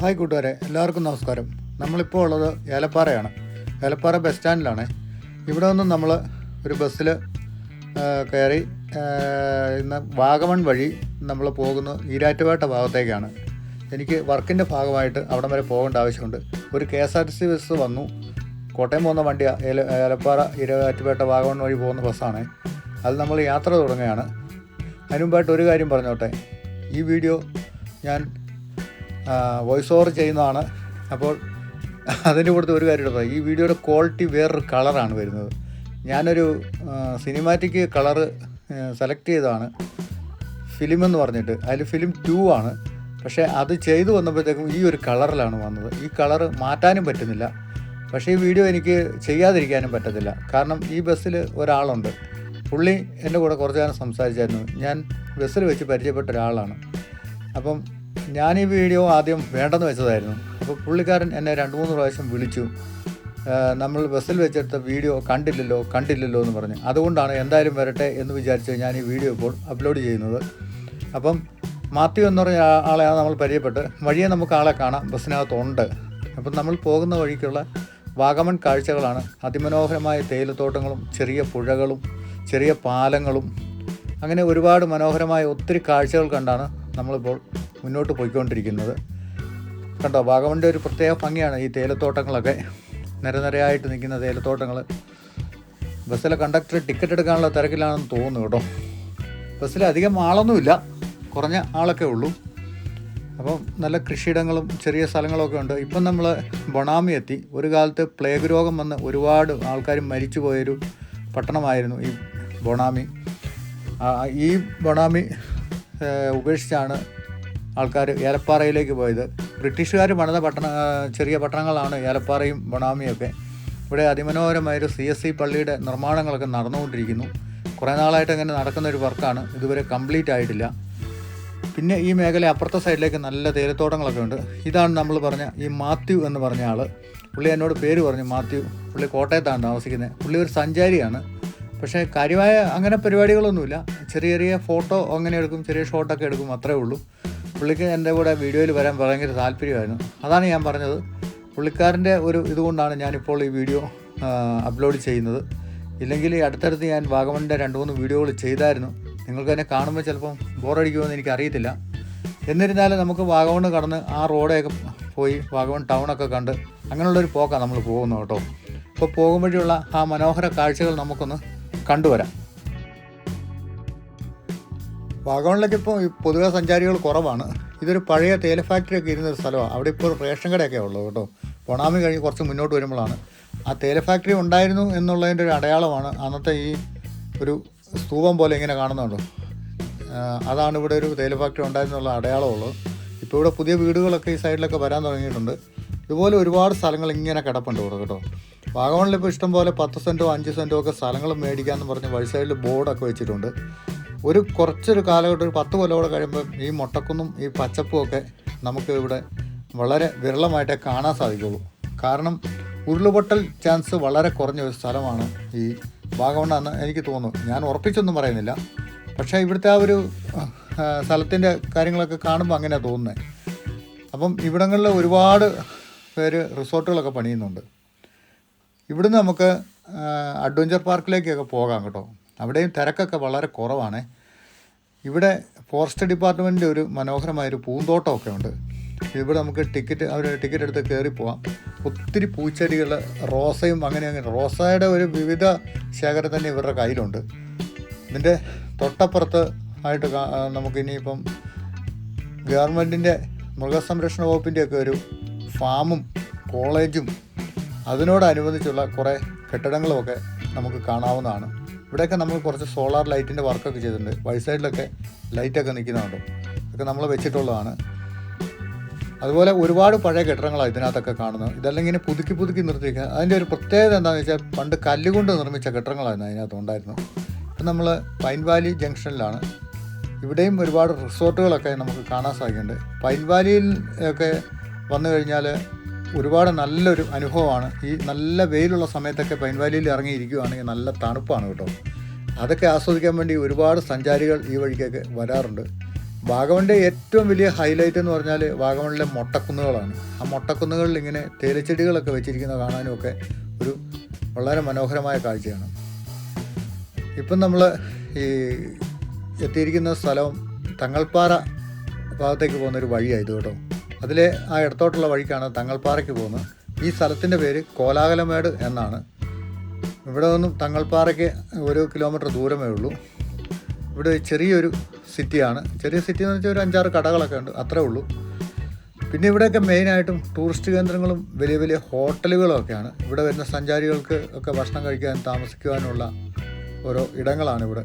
Hi കൂട്ടുകാരെ എല്ലാവർക്കും നമസ്കാരം. നമ്മളിപ്പോൾ ഉള്ളത് ഏലപ്പാറയാണ്. ഏലപ്പാറ ബസ് സ്റ്റാൻഡിലാണ് ഇവിടെ നിന്നും നമ്മൾ ഒരു ബസ്സിൽ കയറി ഇന്ന് വാഗമൺ വഴി നമ്മൾ പോകുന്ന ഈരാറ്റുപേട്ട ഭാഗത്തേക്കാണ്. എനിക്ക് വർക്കിന്റെ ഭാഗമായിട്ട് അവിടം വരെ പോകേണ്ട ആവശ്യമുണ്ട്. ഒരു K S R T C bus വന്നു. കോട്ടയം പോകുന്ന വണ്ടിയാണ് ഏല ഏലപ്പാറ ഈരാറ്റുപേട്ട വാഗമൺ വഴി പോകുന്ന ബസ്സാണ് അത് നമ്മൾ യാത്ര തുടങ്ങുകയാണ്. അതിനുമുമ്പായിട്ട് ഒരു കാര്യം പറഞ്ഞോട്ടെ. ഈ വീഡിയോ ഞാൻ വോയിസ് ഓവർ ചെയ്യുന്നതാണ്. അപ്പോൾ അതിന്റെ കൂടുതൽ ഒരു കാര്യം എടുത്താൽ ഈ വീഡിയോയുടെ ക്വാളിറ്റി വേറൊരു കളറാണ് വരുന്നത്. ഞാനൊരു സിനിമാറ്റിക് കളറ് സെലക്ട് ചെയ്തതാണ്. ഫിലിം എന്ന് പറഞ്ഞിട്ട്. അതിൽ ഫിലിം ടു ആണ്. പക്ഷേ അത് ചെയ്തു വന്നപ്പോഴത്തേക്കും ഈ ഒരു കളറിലാണ് വന്നത്. ഈ കളറ് മാറ്റാനും പറ്റുന്നില്ല. പക്ഷേ ഈ വീഡിയോ എനിക്ക് ചെയ്യാതിരിക്കാനും പറ്റത്തില്ല. കാരണം ഈ ബസ്സിൽ ഒരാളുണ്ട്. പുള്ളി എന്റെ കൂടെ കുറച്ച് നേരം സംസാരിച്ചായിരുന്നു. ഞാൻ ബസ്സിൽ വെച്ച് പരിചയപ്പെട്ട ഒരാളാണ്. അപ്പം ഞാൻ ഈ വീഡിയോ ആദ്യം വേണ്ടെന്ന് വെച്ചതായിരുന്നു. അപ്പോൾ പുള്ളിക്കാരൻ എന്നെ രണ്ട് മൂന്ന് പ്രാവശ്യം വിളിച്ചു. നമ്മൾ ബസ്സിൽ വെച്ചെടുത്ത വീഡിയോ കണ്ടില്ലല്ലോ കണ്ടില്ലല്ലോ എന്ന് പറഞ്ഞു. അതുകൊണ്ടാണ് എന്തായാലും വരട്ടെ എന്ന് വിചാരിച്ച് ഞാൻ ഈ വീഡിയോ ഇപ്പോൾ അപ്ലോഡ് ചെയ്യുന്നത്. അപ്പം മാത്യു എന്ന് പറഞ്ഞ ആളെയാണ് നമ്മൾ പരിചയപ്പെട്ട് വഴിയെ നമുക്ക് ആളെ കാണാം. ബസ്സിനകത്തുണ്ട്. അപ്പം നമ്മൾ പോകുന്ന വഴിക്കുള്ള വാഗമൺ കാഴ്ചകളാണ്. അതിമനോഹരമായ തേയിലത്തോട്ടങ്ങളും ചെറിയ പുഴകളും ചെറിയ പാലങ്ങളും. അങ്ങനെ ഒരുപാട് മനോഹരമായ ഒത്തിരി കാഴ്ചകൾ കണ്ടാണ് നമ്മളിപ്പോൾ മുന്നോട്ട് പോയിക്കൊണ്ടിരിക്കുന്നത്. കണ്ടോ വാഗമണിന്റെ ഒരു പ്രത്യേക ഭംഗിയാണ് ഈ തേയിലത്തോട്ടങ്ങളൊക്കെ. നിരനിരയായിട്ട് നിൽക്കുന്ന തേയിലത്തോട്ടങ്ങൾ ബസ്സിലെ കണ്ടക്ടർ ടിക്കറ്റ് എടുക്കാനുള്ള തിരക്കിലാണെന്ന് തോന്നുന്നു കേട്ടോ. ബസ്സിൽ അധികം ആളൊന്നുമില്ല. കുറഞ്ഞ ആളൊക്കെ ഉള്ളൂ. അപ്പം നല്ല കൃഷിയിടങ്ങളും ചെറിയ സ്ഥലങ്ങളൊക്കെ ഉണ്ട്. ഇപ്പം നമ്മൾ ബൊണാമി എത്തി. ഒരു കാലത്ത് പ്ലേഗ് രോഗം വന്ന് ഒരുപാട് ആൾക്കാർ മരിച്ചു പോയൊരു പട്ടണമായിരുന്നു ഈ ബൊണാമി. ഈ ബൊണാമി ഉപേക്ഷിച്ചാണ് ആൾക്കാർ ഏലപ്പാറയിലേക്ക് പോയത്. ബ്രിട്ടീഷുകാർ പണിത പട്ടണ ചെറിയ പട്ടണങ്ങളാണ് ഏലപ്പാറയും ബൊണാമിയൊക്കെ. ഇവിടെ അതിമനോഹരമായൊരു സി എസ് സി പള്ളിയുടെ നിർമ്മാണങ്ങളൊക്കെ നടന്നുകൊണ്ടിരിക്കുന്നു. കുറേ നാളായിട്ട് അങ്ങനെ നടക്കുന്ന ഒരു വർക്കാണ്. ഇതുവരെ കംപ്ലീറ്റ് ആയിട്ടില്ല. പിന്നെ ഈ മേഖല അപ്പുറത്തെ സൈഡിലേക്ക് നല്ല തേയിലത്തോട്ടങ്ങളൊക്കെ ഉണ്ട്. ഇതാണ് നമ്മൾ പറഞ്ഞ ഈ മാത്യു എന്ന് പറഞ്ഞ ആൾ പുള്ളി എന്നോട് പേര് പറഞ്ഞു മാത്യു. പുള്ളി കോട്ടയത്താണ് താമസിക്കുന്നത്. പുള്ളി ഒരു സഞ്ചാരിയാണ്. പക്ഷേ കാര്യമായ അങ്ങനെ പരിപാടികളൊന്നുമില്ല. ചെറിയ ചെറിയ ഫോട്ടോ അങ്ങനെ എടുക്കും ചെറിയ ഷോട്ടൊക്കെ എടുക്കും അത്രേ ഉള്ളൂ. പുള്ളിക്ക് എന്റെ കൂടെ വീഡിയോയിൽ വരാൻ ഭയങ്കര താല്പര്യമായിരുന്നു. അതാണ് ഞാൻ പറഞ്ഞത്. പുള്ളിക്കാരന്റെ ഒരു ഇതുകൊണ്ടാണ് ഞാനിപ്പോൾ ഈ വീഡിയോ അപ്ലോഡ് ചെയ്യുന്നത്. ഇല്ലെങ്കിൽ ഈ അടുത്തടുത്ത് ഞാൻ വാഗമണിന്റെ രണ്ട് മൂന്ന് വീഡിയോകൾ ചെയ്തായിരുന്നു. നിങ്ങൾക്ക് എന്നെ കാണുമ്പോൾ ചിലപ്പം ബോറടിക്കുമെന്ന് എനിക്കറിയത്തില്ല. എന്നിരുന്നാലും നമുക്ക് വാഗമൺ കടന്ന് ആ റോഡൊക്കെ പോയി വാഗമൺ ടൗണൊക്കെ കണ്ട് അങ്ങനെയുള്ളൊരു പോക്കാണ് നമ്മൾ പോകുന്നത് കേട്ടോ. അപ്പോൾ പോകുമ്പോഴുള്ള ആ മനോഹര കാഴ്ചകൾ നമുക്കൊന്ന് കണ്ടുവരാം. വാഗമണിലേക്ക് ഇപ്പോൾ പൊതുവെ സഞ്ചാരികൾ കുറവാണ്. ഇതൊരു പഴയ തേയില ഫാക്ടറി ഒക്കെ ഇരുന്ന ഒരു സ്ഥലമാണ് അവിടെ ഇപ്പോൾ റേഷൻ കടയൊക്കെ ഉള്ളൂ കേട്ടോ. പൊണാമി കഴിഞ്ഞ് കുറച്ച് മുന്നോട്ട് വരുമ്പോഴാണ്. ആ തേയില ഫാക്ടറി ഉണ്ടായിരുന്നു എന്നുള്ളതിന്റെ ഒരു അടയാളമാണ് അന്നത്തെ ഈ ഒരു സ്തൂപം പോലെ ഇങ്ങനെ കാണുന്നുണ്ടോ ആ, അതാണ് ഇവിടെ ഒരു തേയില ഫാക്ടറി ഉണ്ടായിരുന്നുള്ള അടയാളമുള്ളൂ. ഇപ്പോൾ ഇവിടെ പുതിയ വീടുകളൊക്കെ ഈ സൈഡിലൊക്കെ വരാൻ തുടങ്ങിയിട്ടുണ്ട്. ഇതുപോലെ ഒരുപാട് സ്ഥലങ്ങൾ ഇങ്ങനെ കിടപ്പുണ്ട് ഇവിടെ കേട്ടോ. വാഗമണിൽ ഇപ്പോൾ ഇഷ്ടം പോലെ പത്ത് സെന്റോ അഞ്ച് സെന്റോ ഒക്കെ സ്ഥലങ്ങൾ മേടിക്കാമെന്ന് പറഞ്ഞ് വഴി സൈഡിൽ ബോർഡൊക്കെ വെച്ചിട്ടുണ്ട്. ഒരു കുറച്ചൊരു കാലഘട്ടം ഒരു പത്ത് കൊല്ലം കൂടെ കഴിയുമ്പോൾ ഈ മുട്ടക്കുന്നും ഈ പച്ചപ്പും ഒക്കെ നമുക്ക് ഇവിടെ വളരെ വിരളമായിട്ടേ കാണാൻ സാധിക്കുള്ളൂ. കാരണം ഉരുളുപൊട്ടൽ ചാൻസ് വളരെ കുറഞ്ഞ ഒരു സ്ഥലമാണ് ഈ വാഗമണ്ണെന്ന് എനിക്ക് തോന്നുന്നു. ഞാൻ ഉറപ്പിച്ചൊന്നും പറയുന്നില്ല. പക്ഷേ ഇവിടുത്തെ ആ ഒരു സ്ഥലത്തിന്റെ കാര്യങ്ങളൊക്കെ കാണുമ്പോൾ അങ്ങനെയാണ് തോന്നുന്നത് അപ്പം ഇവിടങ്ങളിൽ ഒരുപാട് പേര് റിസോർട്ടുകളൊക്കെ പണിയുന്നുണ്ട്. ഇവിടുന്ന് നമുക്ക് അഡ്വഞ്ചർ പാർക്കിലേക്കൊക്കെ പോകാം കേട്ടോ. അവിടെയും തിരക്കൊക്കെ വളരെ കുറവാണ്. ഇവിടെ ഫോറസ്റ്റ് ഡിപ്പാർട്ട്മെന്റിന്റെ ഒരു മനോഹരമായൊരു പൂന്തോട്ടമൊക്കെ ഉണ്ട്. ഇവിടെ നമുക്ക് ടിക്കറ്റ് അവർ ടിക്കറ്റ് എടുത്ത് കയറി പോവാം. ഒത്തിരി പൂച്ചെടികൾ റോസയും അങ്ങനെ അങ്ങനെ. റോസയുടെ ഒരു വിവിധ ശേഖരം തന്നെ ഇവരുടെ കയ്യിലുണ്ട്. ഇതിന്റെ തൊട്ടപ്പുറത്ത് ആയിട്ട് നമുക്കിനിയിപ്പം ഗവൺമെന്റിന്റെ മൃഗസംരക്ഷണ വകുപ്പിന്റെയൊക്കെ ഒരു ഫാമും കോളേജും അതിനോടനുബന്ധിച്ചുള്ള കുറേ കെട്ടിടങ്ങളുമൊക്കെ നമുക്ക് കാണാവുന്നതാണ്. ഇവിടെയൊക്കെ നമ്മൾ കുറച്ച് സോളാർ ലൈറ്റിന്റെ വർക്കൊക്കെ ചെയ്തിട്ടുണ്ട്. വഴി സൈഡിലൊക്കെ ലൈറ്റൊക്കെ നിൽക്കുന്നുണ്ട്. ഇതൊക്കെ നമ്മൾ വെച്ചിട്ടുള്ളതാണ്. അതുപോലെ ഒരുപാട് പഴയ കെട്ടിടങ്ങളാണ് ഇതിനകത്തൊക്കെ കാണുന്നത്. ഇതെല്ലാം ഇങ്ങനെ പുതുക്കി പുതുക്കി നിർത്തിയിരിക്കുക. അതിന്റെ ഒരു പ്രത്യേകത എന്താണെന്ന് വെച്ചാൽ പണ്ട് കല്ലുകൊണ്ട് നിർമ്മിച്ച കെട്ടിടങ്ങളായിരുന്നു അതിനകത്ത് ഉണ്ടായിരുന്നു ഇപ്പം നമ്മൾ പൈൻ വാലി ജംഗ്ഷനിലാണ്. ഇവിടെയും ഒരുപാട് റിസോർട്ടുകളൊക്കെ നമുക്ക് കാണാൻ സാധിക്കുന്നുണ്ട്. പൈൻ വാലിയിൽ ഒക്കെ വന്നു കഴിഞ്ഞാൽ ഒരുപാട് നല്ലൊരു അനുഭവമാണ്. ഈ നല്ല വെയിലുള്ള സമയത്തൊക്കെ പൈൻ വാലിയിൽ ഇറങ്ങിയിരിക്കുകയാണെങ്കിൽ നല്ല തണുപ്പാണ് കേട്ടോ. അതൊക്കെ ആസ്വദിക്കാൻ വേണ്ടി ഒരുപാട് സഞ്ചാരികൾ ഈ വഴിക്കൊക്കെ വരാറുണ്ട്. വാഗമണിന്റെ ഏറ്റവും വലിയ ഹൈലൈറ്റ് എന്ന് പറഞ്ഞാൽ വാഗമണിലെ മൊട്ടക്കുന്നുകളാണ്. ആ മൊട്ടക്കുന്നുകളിൽ ഇങ്ങനെ തേയിലച്ചെടികളൊക്കെ വെച്ചിരിക്കുന്നത് കാണാനും ഒക്കെ ഒരു വളരെ മനോഹരമായ കാഴ്ചയാണ്. ഇപ്പം നമ്മൾ ഈ എത്തിയിരിക്കുന്ന സ്ഥലം തങ്ങൾപ്പാറ ഭാഗത്തേക്ക് പോകുന്ന ഒരു വഴിയാണ് കേട്ടോ. അതിലെ ആ ഇടത്തോട്ടുള്ള വഴിക്കാണ് തങ്ങൾപ്പാറയ്ക്ക് പോകുന്നത്. ഈ സ്ഥലത്തിന്റെ പേര് കോലാകലമേട് എന്നാണ്. ഇവിടെ നിന്നും തങ്ങൾപ്പാറയ്ക്ക് ഒരു കിലോമീറ്റർ ദൂരമേ ഉള്ളൂ. ഇവിടെ ചെറിയൊരു സിറ്റിയാണ്. ചെറിയ സിറ്റി എന്ന് വെച്ചാൽ ഒരു അഞ്ചാറ് കടകളൊക്കെ ഉണ്ട്. അത്രേ ഉള്ളൂ. പിന്നെ ഇവിടെയൊക്കെ മെയിനായിട്ടും ടൂറിസ്റ്റ് കേന്ദ്രങ്ങളും വലിയ വലിയ ഹോട്ടലുകളൊക്കെയാണ്. ഇവിടെ വരുന്ന സഞ്ചാരികൾക്ക് ഒക്കെ ഭക്ഷണം കഴിക്കാൻ താമസിക്കുവാനുള്ള ഓരോ ഇടങ്ങളാണ് ഇവിടെ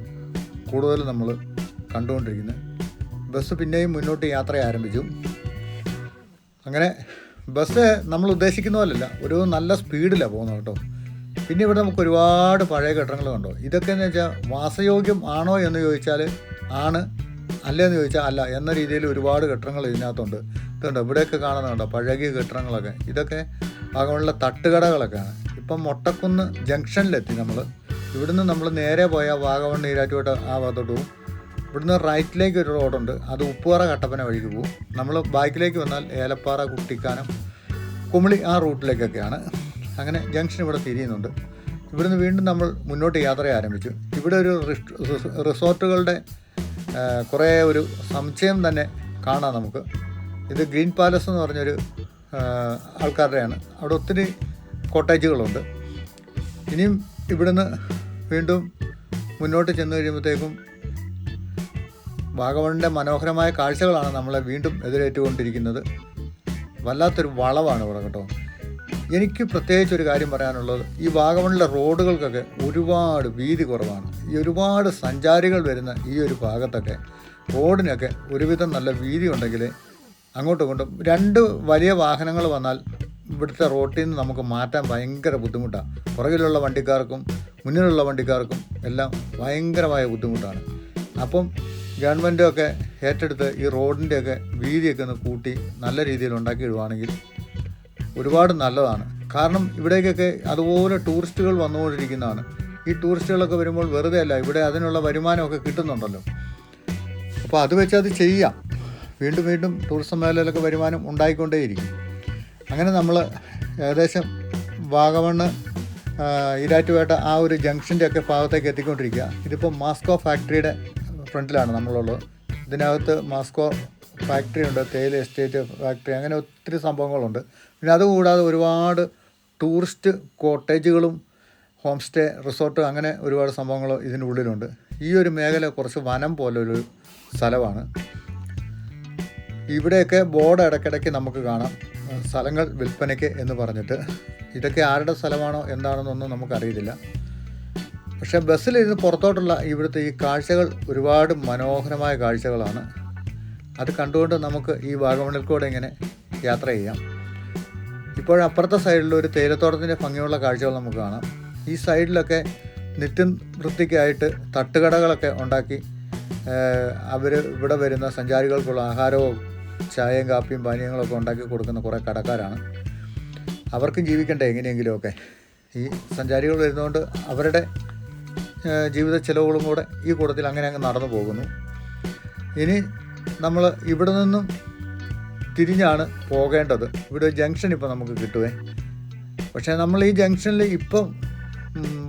കൂടുതൽ നമ്മൾ കണ്ടുകൊണ്ടിരിക്കുന്നത്. ബസ് പിന്നെയും മുന്നോട്ട് യാത്ര ആരംഭിച്ചു. അങ്ങനെ ബസ് നമ്മൾ ഉദ്ദേശിക്കുന്ന പോലല്ല ഒരു നല്ല സ്പീഡിലാണ് പോകുന്നത് കേട്ടോ. പിന്നെ ഇവിടെ നമുക്ക് ഒരുപാട് പഴയ കെട്ടിടങ്ങൾ കണ്ടോ? ഇതൊക്കെ എന്ന് വെച്ചാൽ വാസയോഗ്യം ആണോ എന്ന് ചോദിച്ചാൽ ആണ്. അല്ലേന്ന് ചോദിച്ചാൽ അല്ല. എന്ന രീതിയിൽ ഒരുപാട് കെട്ടിടങ്ങൾ ഇതിനകത്തുണ്ട്. ഇതുണ്ട്. ഇവിടെയൊക്കെ കാണുന്നുണ്ടോ പഴകിയ കെട്ടിടങ്ങളൊക്കെ. ഇതൊക്കെ ഭാഗമുള്ള തട്ടുകടകളൊക്കെയാണ്. ഇപ്പം മൊട്ടക്കുന്ന് ജംഗ്ഷനിലെത്തി നമ്മൾ ഇവിടുന്ന് നമ്മൾ നേരെ പോയാൽ വാഗമൺ ഈരാറ്റുപേട്ട ആ ഭാഗത്തോട്ട് പോകും. ഇവിടുന്ന് റൈറ്റിലേക്ക് ഒരു റോഡുണ്ട്. അത് ഉപ്പുപാറ കട്ടപ്പന വഴിക്ക് പോകും. നമ്മൾ ബാക്കിലേക്ക് വന്നാൽ ഏലപ്പാറ കുട്ടിക്കാനം കുമിളി ആ റൂട്ടിലേക്കൊക്കെയാണ്. അങ്ങനെ ജംഗ്ഷൻ ഇവിടെ തിരിയുന്നുണ്ട്. ഇവിടുന്ന് വീണ്ടും നമ്മൾ മുന്നോട്ട് യാത്ര ആരംഭിച്ചു. ഇവിടെ ഒരു റിസ്- റിസ്- റിസോർട്ടുകളുടെ കുറേ ഒരു സമുച്ചയം തന്നെ കാണാം നമുക്ക്. ഇത് ഗ്രീൻ പാലസ് എന്ന് പറഞ്ഞൊരു ആൾക്കാരുടെയാണ്. അവിടെ ഒത്തിരി കോട്ടേജുകളുണ്ട്. ഇനിയും ഇവിടുന്ന് വീണ്ടും മുന്നോട്ട് ചെന്ന് കഴിയുമ്പോഴത്തേക്കും വാഗമണിന്റെ മനോഹരമായ കാഴ്ചകളാണ് നമ്മളെ വീണ്ടും എതിരേറ്റുകൊണ്ടിരിക്കുന്നത്. വല്ലാത്തൊരു വളവാണ് ഇവിടെ കേട്ടോ. എനിക്ക് പ്രത്യേകിച്ച് ഒരു കാര്യം പറയാനുള്ളത് ഈ വാഗമണിലെ റോഡുകൾക്കൊക്കെ ഒരുപാട് വീതി കുറവാണ്. ഈ ഒരുപാട് സഞ്ചാരികൾ വരുന്ന ഈ ഒരു ഭാഗത്തൊക്കെ റോഡിനൊക്കെ ഒരുവിധം നല്ല വീതി ഉണ്ടെങ്കിൽ അങ്ങോട്ടും ഇങ്ങോട്ടും രണ്ട് വലിയ വാഹനങ്ങൾ വന്നാൽ ഇവിടുത്തെ റോട്ടിൽ നിന്ന് നമുക്ക് മാറ്റാൻ ഭയങ്കര ബുദ്ധിമുട്ടാണ് പുറകിലുള്ള വണ്ടിക്കാർക്കും മുന്നിലുള്ള വണ്ടിക്കാർക്കും എല്ലാം ഭയങ്കരമായ ബുദ്ധിമുട്ടാണ്. അപ്പം ഗവൺമെന്റൊക്കെ ഏറ്റെടുത്ത് ഈ റോഡിന്റെയൊക്കെ വീതിയൊക്കെ ഒന്ന് കൂട്ടി നല്ല രീതിയിൽ ഉണ്ടാക്കിയിടുവാണെങ്കിൽ ഒരുപാട് നല്ലതാണ്. കാരണം ഇവിടേക്കൊക്കെ അതുപോലെ ടൂറിസ്റ്റുകൾ വന്നുകൊണ്ടിരിക്കുന്നതാണ്. ഈ ടൂറിസ്റ്റുകളൊക്കെ വരുമ്പോൾ വെറുതെ അല്ല ഇവിടെ അതിനുള്ള വരുമാനമൊക്കെ കിട്ടുന്നുണ്ടല്ലോ. അപ്പോൾ അത് വെച്ച് അത് ചെയ്യാം. വീണ്ടും വീണ്ടും ടൂറിസം മേഖലയിലൊക്കെ വരുമാനം ഉണ്ടായിക്കൊണ്ടേയിരിക്കും. അങ്ങനെ നമ്മൾ ഏകദേശം വാഗമണ്ണ് ഈരാറ്റുപേട്ട ആ ഒരു ജംഗ്ഷന്റെ ഒക്കെ ഭാഗത്തേക്ക് എത്തിക്കൊണ്ടിരിക്കുക. ഇതിപ്പോൾ മാസ്കോ ഫാക്ടറിയുടെ ഫ്രണ്ടിലാണ് നമ്മളുള്ളത്. ഇതിനകത്ത് മാസ്കോ ഫാക്ടറി ഉണ്ട് തേയില എസ്റ്റേറ്റ് ഫാക്ടറി അങ്ങനെ ഒത്തിരി സംഭവങ്ങളുണ്ട്. പിന്നെ അതുകൂടാതെ ഒരുപാട് ടൂറിസ്റ്റ് കോട്ടേജുകളും ഹോം സ്റ്റേ റിസോർട്ട് അങ്ങനെ ഒരുപാട് സംഭവങ്ങൾ ഇതിന്റെ ഉള്ളിലുണ്ട്. ഈ ഒരു മേഖല കുറച്ച് വനം പോലൊരു സ്ഥലമാണ്. ഇവിടെയൊക്കെ ബോർഡ് ഇടയ്ക്കിടയ്ക്ക് നമുക്ക് കാണാം. സ്ഥലങ്ങൾ വിൽപ്പനയ്ക്ക് എന്ന് പറഞ്ഞിട്ട്. ഇതൊക്കെ ആരുടെ സ്ഥലമാണോ എന്താണെന്നൊന്നും നമുക്കറിയത്തില്ല. പക്ഷേ ബസ്സിലിരുന്ന് പുറത്തോട്ടുള്ള ഇവിടുത്തെ ഈ കാഴ്ചകൾ ഒരുപാട് മനോഹരമായ കാഴ്ചകളാണ്. അത് കണ്ടുകൊണ്ട് നമുക്ക് ഈ വാഗമണിൽ കൂടെ ഇങ്ങനെ യാത്ര ചെയ്യാം. ഇപ്പോഴപ്പുറത്തെ ഒരു തേയിലത്തോട്ടത്തിന്റെ ഭംഗിയുള്ള കാഴ്ചകൾ നമുക്ക് കാണാം. ഈ സൈഡിലൊക്കെ നിത്യം വൃത്തിക്കായിട്ട് തട്ടുകടകളൊക്കെ ഉണ്ടാക്കി അവർ ഇവിടെ വരുന്ന സഞ്ചാരികൾക്കുള്ള ആഹാരവും ചായയും കാപ്പിയും പാനീയങ്ങളൊക്കെ ഉണ്ടാക്കി കൊടുക്കുന്ന കുറേ കടക്കാരാണ്. അവർക്കും ജീവിക്കണ്ടേ എങ്ങനെയെങ്കിലുമൊക്കെ. ഈ സഞ്ചാരികൾ വരുന്നതുകൊണ്ട് അവരുടെ ജീവിത ചെലവുകളും കൂടെ ഈ കൂട്ടത്തിൽ അങ്ങനെ അങ്ങ് നടന്നു പോകുന്നു. ഇനി നമ്മൾ ഇവിടെ നിന്നും തിരിഞ്ഞാണ് പോകേണ്ടത്. ഇവിടെ ജംഗ്ഷൻ ഇപ്പോൾ നമുക്ക് കിട്ടുവേ. പക്ഷേ നമ്മൾ ഈ ജംഗ്ഷനിൽ ഇപ്പം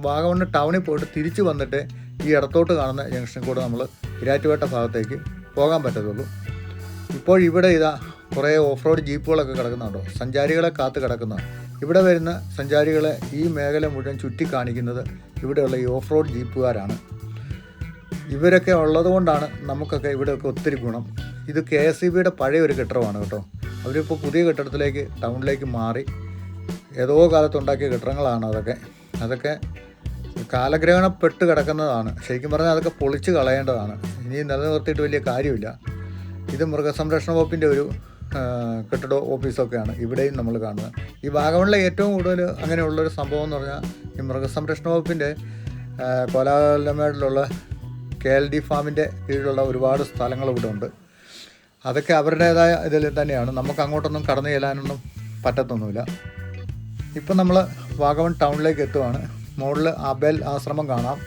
വാഗമണ് ടൗണിൽ പോയിട്ട് തിരിച്ചു വന്നിട്ട് ഈ ഇടത്തോട്ട് കാണുന്ന ജംഗ്ഷനിൽ കൂടെ നമ്മൾ ഇരാറ്റുപേട്ട ഭാഗത്തേക്ക് പോകാൻ പറ്റത്തുള്ളൂ. ഇപ്പോൾ ഇവിടെ ഇതാ കുറേ ഓഫ് റോഡ് ജീപ്പുകളൊക്കെ കിടക്കുന്നുണ്ടോ? സഞ്ചാരികളെ കാത്ത് കിടക്കുന്നതാണ് ഇവിടെ വരുന്ന സഞ്ചാരികളെ ഈ മേഖല മുഴുവൻ ചുറ്റിക്കാണിക്കുന്നത് ഇവിടെയുള്ള ഈ ഓഫ് റോഡ് ജീപ്പുകാരാണ്. ഇവരൊക്കെ ഉള്ളതുകൊണ്ടാണ് നമുക്കൊക്കെ ഇവിടെയൊക്കെ ഒത്തിരി ഗുണം. ഇത് കെ എസ് ഇ ബിയുടെ പഴയ ഒരു കെട്ടിടമാണ് കേട്ടോ. അവരിപ്പോൾ പുതിയ കെട്ടിടത്തിലേക്ക് ടൗണിലേക്ക് മാറി ഏതോ കാലത്തുണ്ടാക്കിയ കെട്ടിടങ്ങളാണ് അതൊക്കെ. അതൊക്കെ കാലഗ്രഹണപ്പെട്ട് കിടക്കുന്നതാണ്. ശരിക്കും പറഞ്ഞാൽ അതൊക്കെ പൊളിച്ച് കളയേണ്ടതാണ്. ഇനി നിലനിർത്തിയിട്ട് വലിയ കാര്യമില്ല. ഇത് മൃഗസംരക്ഷണ വകുപ്പിന്റെ ഒരു കെട്ടിട ഓഫീസൊക്കെയാണ് ഇവിടെയും നമ്മൾ കാണുന്നത്. ഈ വാഗമണിലെ ഏറ്റവും കൂടുതൽ അങ്ങനെയുള്ളൊരു സംഭവം എന്ന് പറഞ്ഞാൽ ഈ മൃഗസംരക്ഷണ വകുപ്പിന്റെ കോലാലമേടിലുള്ള കെ എൽ ഡി ഫാമിന്റെ കീഴിലുള്ള ഒരുപാട് സ്ഥലങ്ങൾ ഇവിടെ ഉണ്ട്. അതൊക്കെ അവരുടേതായ ഇതിൽ തന്നെയാണ്. നമുക്ക് അങ്ങോട്ടൊന്നും കടന്നു ചെല്ലാനൊന്നും പറ്റത്തൊന്നുമില്ല. ഇപ്പം നമ്മൾ വാഗമൺ ടൗണിലേക്ക് എത്തുവാണ്. മുകളിൽ അബേൽ ആശ്രമം കാണാം.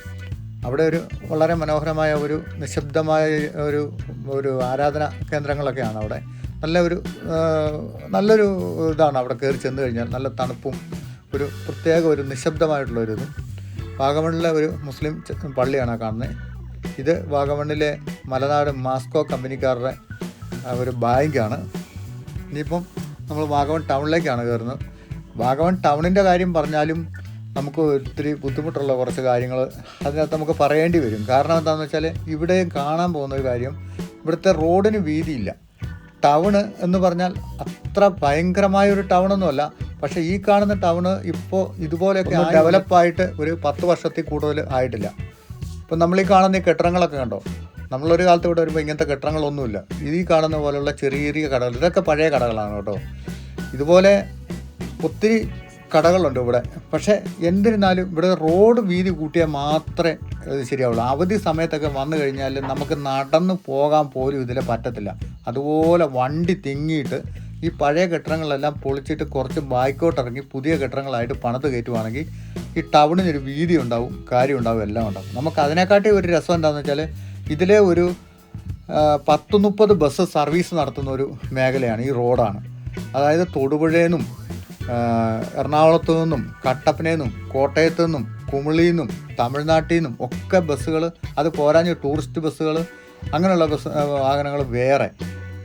അവിടെ ഒരു വളരെ മനോഹരമായ ഒരു നിശബ്ദമായ ഒരു ഒരു ആരാധന കേന്ദ്രങ്ങളൊക്കെയാണ് അവിടെ. നല്ല ഒരു നല്ലൊരു ഇതാണ് അവിടെ കയറി ചെന്ന് കഴിഞ്ഞാൽ നല്ല തണുപ്പും ഒരു പ്രത്യേക ഒരു നിശബ്ദമായിട്ടുള്ള ഒരു ഇതും. വാഗമണിലെ ഒരു മുസ്ലിം പള്ളിയാണ് കാണുന്നത്. ഇത് വാഗമണിലെ മലനാട് മാസ്കോ കമ്പനിക്കാരുടെ ഒരു ബാങ്കാണ്. ഇനിയിപ്പം നമ്മൾ വാഗമൺ ടൗണിലേക്കാണ് കയറുന്നത്. വാഗമൺ ടൗണിന്റെ കാര്യം പറഞ്ഞാലും നമുക്ക് ഒത്തിരി ബുദ്ധിമുട്ടുള്ള കുറച്ച് കാര്യങ്ങൾ അതിനകത്ത് നമുക്ക് പറയേണ്ടി വരും. കാരണം എന്താണെന്ന് വെച്ചാൽ ഇവിടെ കാണാൻ പോകുന്ന ഒരു കാര്യം ഇവിടുത്തെ റോഡിന് വീതിയില്ല. ടൗണ് എന്ന് പറഞ്ഞാൽ അത്ര ഭയങ്കരമായ ഒരു ടൗണൊന്നുമല്ല. പക്ഷേ ഈ കാണുന്ന ടൗണ് ഇപ്പോൾ ഇതുപോലെയൊക്കെ ഡെവലപ്പായിട്ട് ഒരു പത്ത് വർഷത്തിൽ കൂടുതൽ ആയിട്ടില്ല. ഇപ്പം നമ്മൾ ഈ കാണുന്ന ഈ കെട്ടിടങ്ങളൊക്കെ കണ്ടോ? നമ്മളൊരു കാലത്ത് ഇവിടെ വരുമ്പോൾ ഇങ്ങനത്തെ കെട്ടിടങ്ങളൊന്നുമില്ല. ഈ കാണുന്ന പോലെയുള്ള ചെറിയ ചെറിയ കടകൾ ഇതൊക്കെ പഴയ കടകളാണ് കേട്ടോ. ഇതുപോലെ ഒത്തിരി കടകളുണ്ട് ഇവിടെ. പക്ഷേ എന്നിരുന്നാലും ഇവിടെ റോഡ് വീതി കൂട്ടിയാൽ മാത്രമേ ഇത് ശരിയാവുള്ളൂ. അവധി സമയത്തൊക്കെ വന്നു കഴിഞ്ഞാൽ നമുക്ക് നടന്നു പോകാൻ പോലും ഇതിൽ പറ്റത്തില്ല. അതുപോലെ വണ്ടി തിങ്ങിയിട്ട് ഈ പഴയ കെട്ടിടങ്ങളെല്ലാം പൊളിച്ചിട്ട് കുറച്ച് ബാക്കോട്ട് ഇറങ്ങി പുതിയ കെട്ടിടങ്ങളായിട്ട് പണത്ത് കയറ്റുവാണെങ്കിൽ ഈ ടൗണിനൊരു വീതി ഉണ്ടാവും കാര്യം ഉണ്ടാവും എല്ലാം ഉണ്ടാവും. നമുക്ക് അതിനെക്കാട്ടി ഒരു രസം എന്താണെന്ന് വെച്ചാൽ ഇതിലെ ഒരു പത്ത് മുപ്പത് ബസ് സർവീസ് നടത്തുന്ന ഒരു മേഖലയാണ് ഈ റോഡാണ്. അതായത് തൊടുപുഴയിൽ നിന്നും എറണാകുളത്തു നിന്നും കട്ടപ്പനയിൽ കോട്ടയത്തു നിന്നും കുമിളിയിൽ നിന്നും തമിഴ്നാട്ടിൽ നിന്നും ഒക്കെ ബസ്സുകൾ അത് പോരാഞ്ഞ് ടൂറിസ്റ്റ് ബസ്സുകൾ അങ്ങനെയുള്ള ബസ് വാഹനങ്ങൾ വേറെ.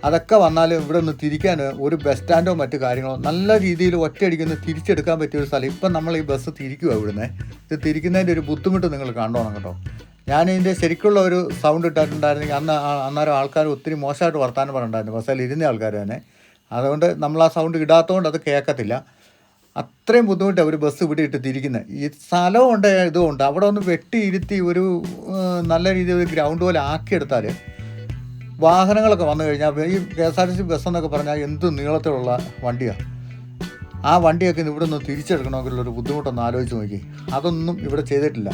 അതൊക്കെ വന്നാൽ ഇവിടെ നിന്ന് തിരിക്കാൻ ഒരു ബസ് സ്റ്റാൻഡോ മറ്റു കാര്യങ്ങളോ നല്ല രീതിയിൽ ഒറ്റയടിക്കുന്ന തിരിച്ചെടുക്കാൻ പറ്റിയ ഒരു സ്ഥലം. ഇപ്പം നമ്മൾ ഈ ബസ് തിരിക്കുക ഇവിടുന്ന്. ഇത് തിരിക്കുന്നതിന്റെ ഒരു ബുദ്ധിമുട്ട് നിങ്ങൾ കണ്ടോണം കേട്ടോ. ഞാൻ ഇതിന്റെ ശരിക്കുള്ള ഒരു സൗണ്ട് ഇട്ടിട്ടുണ്ടായിരുന്നെങ്കിൽ അന്ന് അന്നേരം ആൾക്കാർ ഒത്തിരി മോശമായിട്ട് വർത്താനം പറഞ്ഞിട്ടുണ്ടായിരുന്നു. ബസ്സിൽ ഇരുന്ന ആൾക്കാർ തന്നെ. അതുകൊണ്ട് നമ്മൾ ആ സൗണ്ട് ഇടാത്തതുകൊണ്ട് അത് കേൾക്കത്തില്ല. അത്രയും ബുദ്ധിമുട്ടാണ് ഒരു ബസ് ഇവിടെ ഇട്ട് തിരിക്കുന്നത് ഈ സ്ഥലമുണ്ട് ഇതുമുണ്ട് അവിടെ ഒന്ന് വെട്ടിയിരുത്തി ഒരു നല്ല രീതിയിൽ ഒരു ഗ്രൗണ്ട് പോലെ ആക്കിയെടുത്താൽ വാഹനങ്ങളൊക്കെ വന്നു കഴിഞ്ഞാൽ ഈ K S R T C bus എന്നൊക്കെ പറഞ്ഞാൽ എന്ത് നീളത്തിലുള്ള വണ്ടിയാണ് ആ വണ്ടിയൊക്കെ ഇവിടെ നിന്ന് തിരിച്ചെടുക്കണമെങ്കിലൊരു ബുദ്ധിമുട്ടൊന്ന് ആലോചിച്ച് നോക്കി. അതൊന്നും ഇവിടെ ചെയ്തിട്ടില്ല.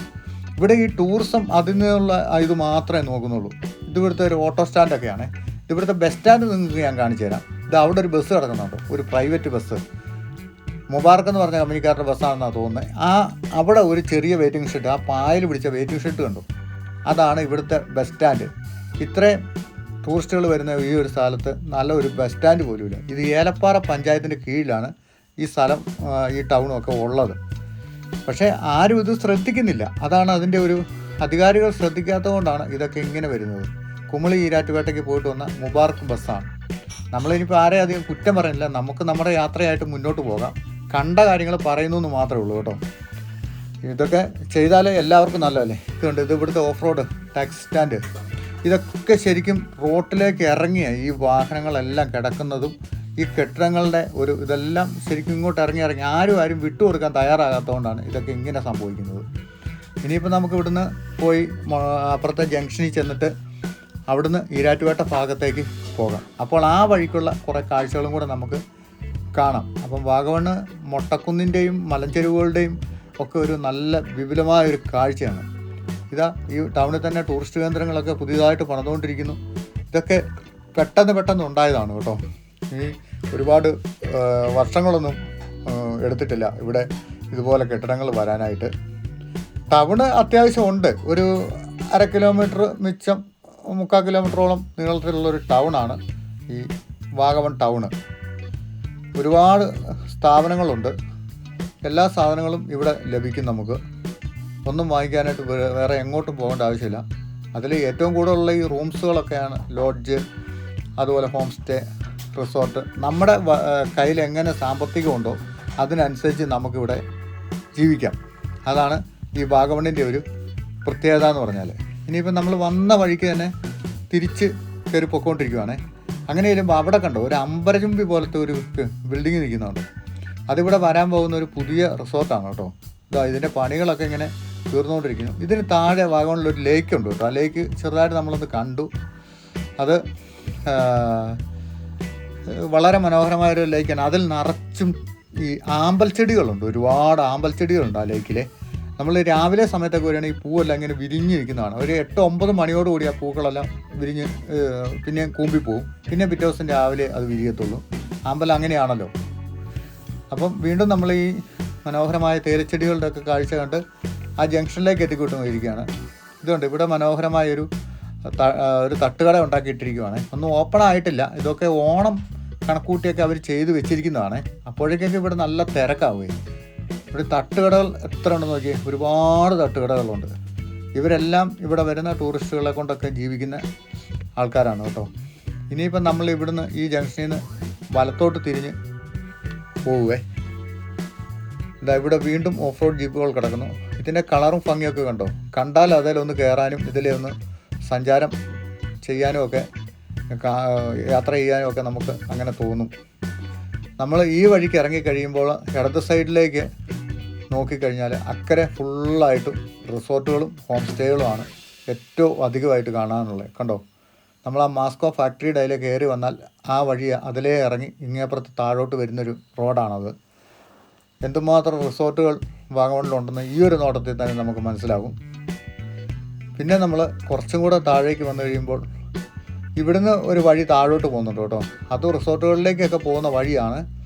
ഇവിടെ ഈ ടൂറിസം അതിൽ നിന്നുള്ള ഇത് മാത്രമേ നോക്കുന്നുള്ളൂ. ഇതിവിടുത്തെ ഒരു ഓട്ടോ സ്റ്റാൻഡൊക്കെയാണ്. ഇവിടുത്തെ ബസ് സ്റ്റാൻഡ് നിങ്ങൾക്ക് ഞാൻ കാണിച്ചു തരാം. ഇത് അവിടെ ഒരു ബസ് കിടക്കുന്നുണ്ട്. ഒരു പ്രൈവറ്റ് ബസ്. മുബാർക്ക് എന്ന് പറഞ്ഞ കമ്പനിക്കാരുടെ ബസ്സാണെന്നാണ് തോന്നുന്നത് ആ അവിടെ ഒരു ചെറിയ വെയിറ്റിംഗ് ഷെഡ് ആ പായൽ പിടിച്ച വെയിറ്റിംഗ് ഷെഡ് കണ്ടു. അതാണ് ഇവിടുത്തെ ബസ് സ്റ്റാൻഡ് ഇത്രയും ടൂറിസ്റ്റുകൾ വരുന്ന ഈ ഒരു സ്ഥലത്ത് നല്ലൊരു ബസ് സ്റ്റാൻഡ് പോലുമില്ല ഇത് ഏലപ്പാറ പഞ്ചായത്തിന്റെ കീഴിലാണ് ഈ സ്ഥലം ഈ ടൗണും ഒക്കെ ഉള്ളത്. പക്ഷേ ആരും ഇത് ശ്രദ്ധിക്കുന്നില്ല. അതാണ് അതിന്റെ ഒരു അധികാരികൾ ശ്രദ്ധിക്കാത്തതുകൊണ്ടാണ് ഇതൊക്കെ ഇങ്ങനെ വരുന്നത്. കുമളി ഈരാറ്റുപേട്ടയ്ക്ക് പോയിട്ട് വന്ന മുബാർക്ക് ബസ്സാണ്. നമ്മളിനിപ്പോൾ ആരെയും അധികം കുറ്റം പറയുന്നില്ല. നമുക്ക് നമ്മുടെ യാത്രയായിട്ട് മുന്നോട്ട് പോകാം. കണ്ട കാര്യങ്ങൾ പറയുന്നു എന്ന് മാത്രമേ ഉള്ളൂ കേട്ടോ. ഇതൊക്കെ ചെയ്താൽ എല്ലാവർക്കും നല്ലതല്ലേ? ഇതുണ്ട് ഇത് ഇവിടുത്തെ ഓഫ് റോഡ് ടാക്സി സ്റ്റാൻഡ് ഇതൊക്കെ ശരിക്കും റോട്ടിലേക്ക് ഇറങ്ങിയ ഈ വാഹനങ്ങളെല്ലാം കിടക്കുന്നതും ഈ കെട്ടിടങ്ങളുടെ ഒരു ഇതെല്ലാം ശരിക്കും ഇങ്ങോട്ട് ഇറങ്ങി ഇറങ്ങി ആരും ആരും വിട്ടുകൊടുക്കാൻ തയ്യാറാകാത്തതുകൊണ്ടാണ് ഇതൊക്കെ ഇങ്ങനെ സംഭവിക്കുന്നത്. ഇനിയിപ്പോൾ നമുക്ക് ഇവിടുന്ന് പോയി അപ്പുറത്തെ ജംഗ്ഷനിൽ ചെന്നിട്ട് അവിടുന്ന് ഈരാറ്റുപേട്ട ഭാഗത്തേക്ക് പോകാം. അപ്പോൾ ആ വഴിക്കുള്ള കുറേ കാഴ്ചകളും കൂടെ നമുക്ക് കാണാം. അപ്പം വാഗമണ് മൊട്ടക്കുന്നിന്റെയും മലഞ്ചെരുവുകളുടെയും ഒക്കെ ഒരു നല്ല വിപുലമായ ഒരു കാഴ്ചയാണ്. ഇതാ ഈ ടൗണിൽ തന്നെ ടൂറിസ്റ്റ് കേന്ദ്രങ്ങളൊക്കെ പുതിയതായിട്ട് പണിതുകൊണ്ടിരിക്കുന്നു. ഇതൊക്കെ പെട്ടെന്ന് പെട്ടെന്ന് ഉണ്ടായതാണ് കേട്ടോ. ഈ ഒരുപാട് വർഷങ്ങളൊന്നും എടുത്തിട്ടില്ല. ഇവിടെ ഇതുപോലെ കെട്ടിടങ്ങൾ വരാനായിട്ട്. ടൗണ് അത്യാവശ്യം ഉണ്ട്. ഒരു അര കിലോമീറ്റർ മിച്ചം മുക്കാൽ കിലോമീറ്ററോളം നീളത്തിലുള്ള ഒരു ടൗണാണ് ഈ വാഗമൺ ടൗണ്. ഒരുപാട് സ്ഥാപനങ്ങളുണ്ട്. എല്ലാ സാധനങ്ങളും ഇവിടെ ലഭിക്കും നമുക്ക്. ഒന്നും വാങ്ങിക്കാനായിട്ട് വേറെ എങ്ങോട്ടും പോകേണ്ട ആവശ്യമില്ല. അതിൽ ഏറ്റവും കൂടുതലുള്ള ഈ റൂംസുകളൊക്കെയാണ് ലോഡ്ജ് അതുപോലെ ഹോം സ്റ്റേ റിസോർട്ട്. നമ്മുടെ കയ്യിൽ എങ്ങനെ സാമ്പത്തികമുണ്ടോ അതിനനുസരിച്ച് നമുക്കിവിടെ ജീവിക്കാം. അതാണ് ഈ വാഗമണിന്റെ ഒരു പ്രത്യേകത എന്ന് പറഞ്ഞാൽ ഇനിയിപ്പോൾ നമ്മൾ വന്ന വഴിക്ക് തന്നെ തിരിച്ച് കയറി പൊക്കോണ്ടിരിക്കുവാണേ. അങ്ങനെ വരുമ്പോൾ അവിടെ കണ്ടോ ഒരു അമ്പരചുംബി പോലത്തെ ഒരു ബിൽഡിംഗ് നിൽക്കുന്നുണ്ട്. അതിവിടെ വരാൻ പോകുന്ന ഒരു പുതിയ റിസോർട്ടാണ് കേട്ടോ. ഇതാ ഇതിന്റെ പണികളൊക്കെ ഇങ്ങനെ തീർന്നുകൊണ്ടിരിക്കുന്നു. ഇതിന് താഴെ വാഗമണിൽ ഒരു ലേക്ക് ഉണ്ട് കേട്ടോ. ആ ലേക്ക് ചെറുതായിട്ട് നമ്മളൊന്ന് കണ്ടു. അത് വളരെ മനോഹരമായൊരു ലേക്കാണ് അതിൽ നിറച്ചും ഈ ആമ്പൽ ചെടികളുണ്ട് ഒരുപാട് ആമ്പൽ ചെടികളുണ്ട് ആ ലേക്കിൽ നമ്മൾ രാവിലെ സമയത്തൊക്കെ വരികയാണെങ്കിൽ പൂവെല്ലാം ഇങ്ങനെ വിരിഞ്ഞ് നിൽക്കുന്നതാണ്. ഒരു എട്ട് ഒമ്പത് മണിയോടുകൂടി ആ പൂക്കളെല്ലാം വിരിഞ്ഞ് പിന്നെ കൂമ്പിപ്പോവും പിന്നെ പിറ്റേ ദിവസം രാവിലെ അത് വിരിയത്തുള്ളൂ. ആമ്പൽ അങ്ങനെയാണല്ലോ. അപ്പം വീണ്ടും നമ്മൾ ഈ മനോഹരമായ തേരച്ചെടികളുടെയൊക്കെ കാഴ്ച കണ്ട് ആ ജംഗ്ഷനിലേക്ക് എത്തിക്കൊണ്ടുപോയിരിക്കുകയാണ് ഇതുണ്ട്. ഇവിടെ മനോഹരമായൊരു ഒരു തട്ടുകട ഉണ്ടാക്കിയിട്ടിരിക്കുവാണ്. ഒന്നും ഓപ്പൺ ആയിട്ടില്ല. ഇതൊക്കെ ഓണം കണക്കൂട്ടിയൊക്കെ അവർ ചെയ്തു വെച്ചിരിക്കുന്നതാണ്. അപ്പോഴേക്കൊക്കെ ഇവിടെ നല്ല തിരക്കാവുകയും ഇവിടെ തട്ടുകടകൾ എത്ര ഉണ്ടെന്ന് നോക്കി ഒരുപാട് തട്ടുകടകളുണ്ട്. ഇവരെല്ലാം ഇവിടെ വരുന്ന ടൂറിസ്റ്റുകളെ കൊണ്ടൊക്കെ ജീവിക്കുന്ന ആൾക്കാരാണ് കേട്ടോ. ഇനിയിപ്പം നമ്മൾ ഇവിടുന്ന് ഈ ജംഗ്ഷനിൽ നിന്ന് വലത്തോട്ട് തിരിഞ്ഞ് പോവേ ഇതാ ഇവിടെ വീണ്ടും ഓഫ് റോഡ് ജീപ്പുകൾ കിടക്കുന്നു. ഇതിന്റെ കളറും ഭംഗിയൊക്കെ കണ്ടോ? കണ്ടാൽ അതിലൊന്ന് കയറാനും ഇതിലെ ഒന്ന് സഞ്ചാരം ചെയ്യാനും ഒക്കെ യാത്ര ചെയ്യാനും ഒക്കെ നമുക്ക് അങ്ങനെ തോന്നും. നമ്മൾ ഈ വഴിക്ക് ഇറങ്ങി കഴിയുമ്പോൾ ഇടത് സൈഡിലേക്ക് നോക്കിക്കഴിഞ്ഞാൽ അക്കരെ ഫുള്ളായിട്ടും റിസോർട്ടുകളും ഹോം സ്റ്റേകളുമാണ് ഏറ്റവും അധികമായിട്ട് കാണാനുള്ളത്. കണ്ടോ? നമ്മൾ ആ മാസ്കോ ഫാക്ടറി അതിലേക്ക് കയറി വന്നാൽ ആ വഴി അതിലേ ഇറങ്ങി ഇങ്ങേപ്പുറത്ത് താഴോട്ട് വരുന്നൊരു റോഡാണത്. എന്തുമാത്രം റിസോർട്ടുകൾ വാഗമണിലുണ്ടെന്ന് ഈ ഒരു നോട്ടത്തിൽ തന്നെ നമുക്ക് മനസ്സിലാകും. പിന്നെ നമ്മൾ കുറച്ചും കൂടെ താഴേക്ക് വന്നു കഴിയുമ്പോൾ ഇവിടുന്ന് ഒരു വഴി താഴോട്ട് പോകുന്നുണ്ട് കേട്ടോ. അത് റിസോർട്ടുകളിലേക്കൊക്കെ പോകുന്ന വഴിയാണ്.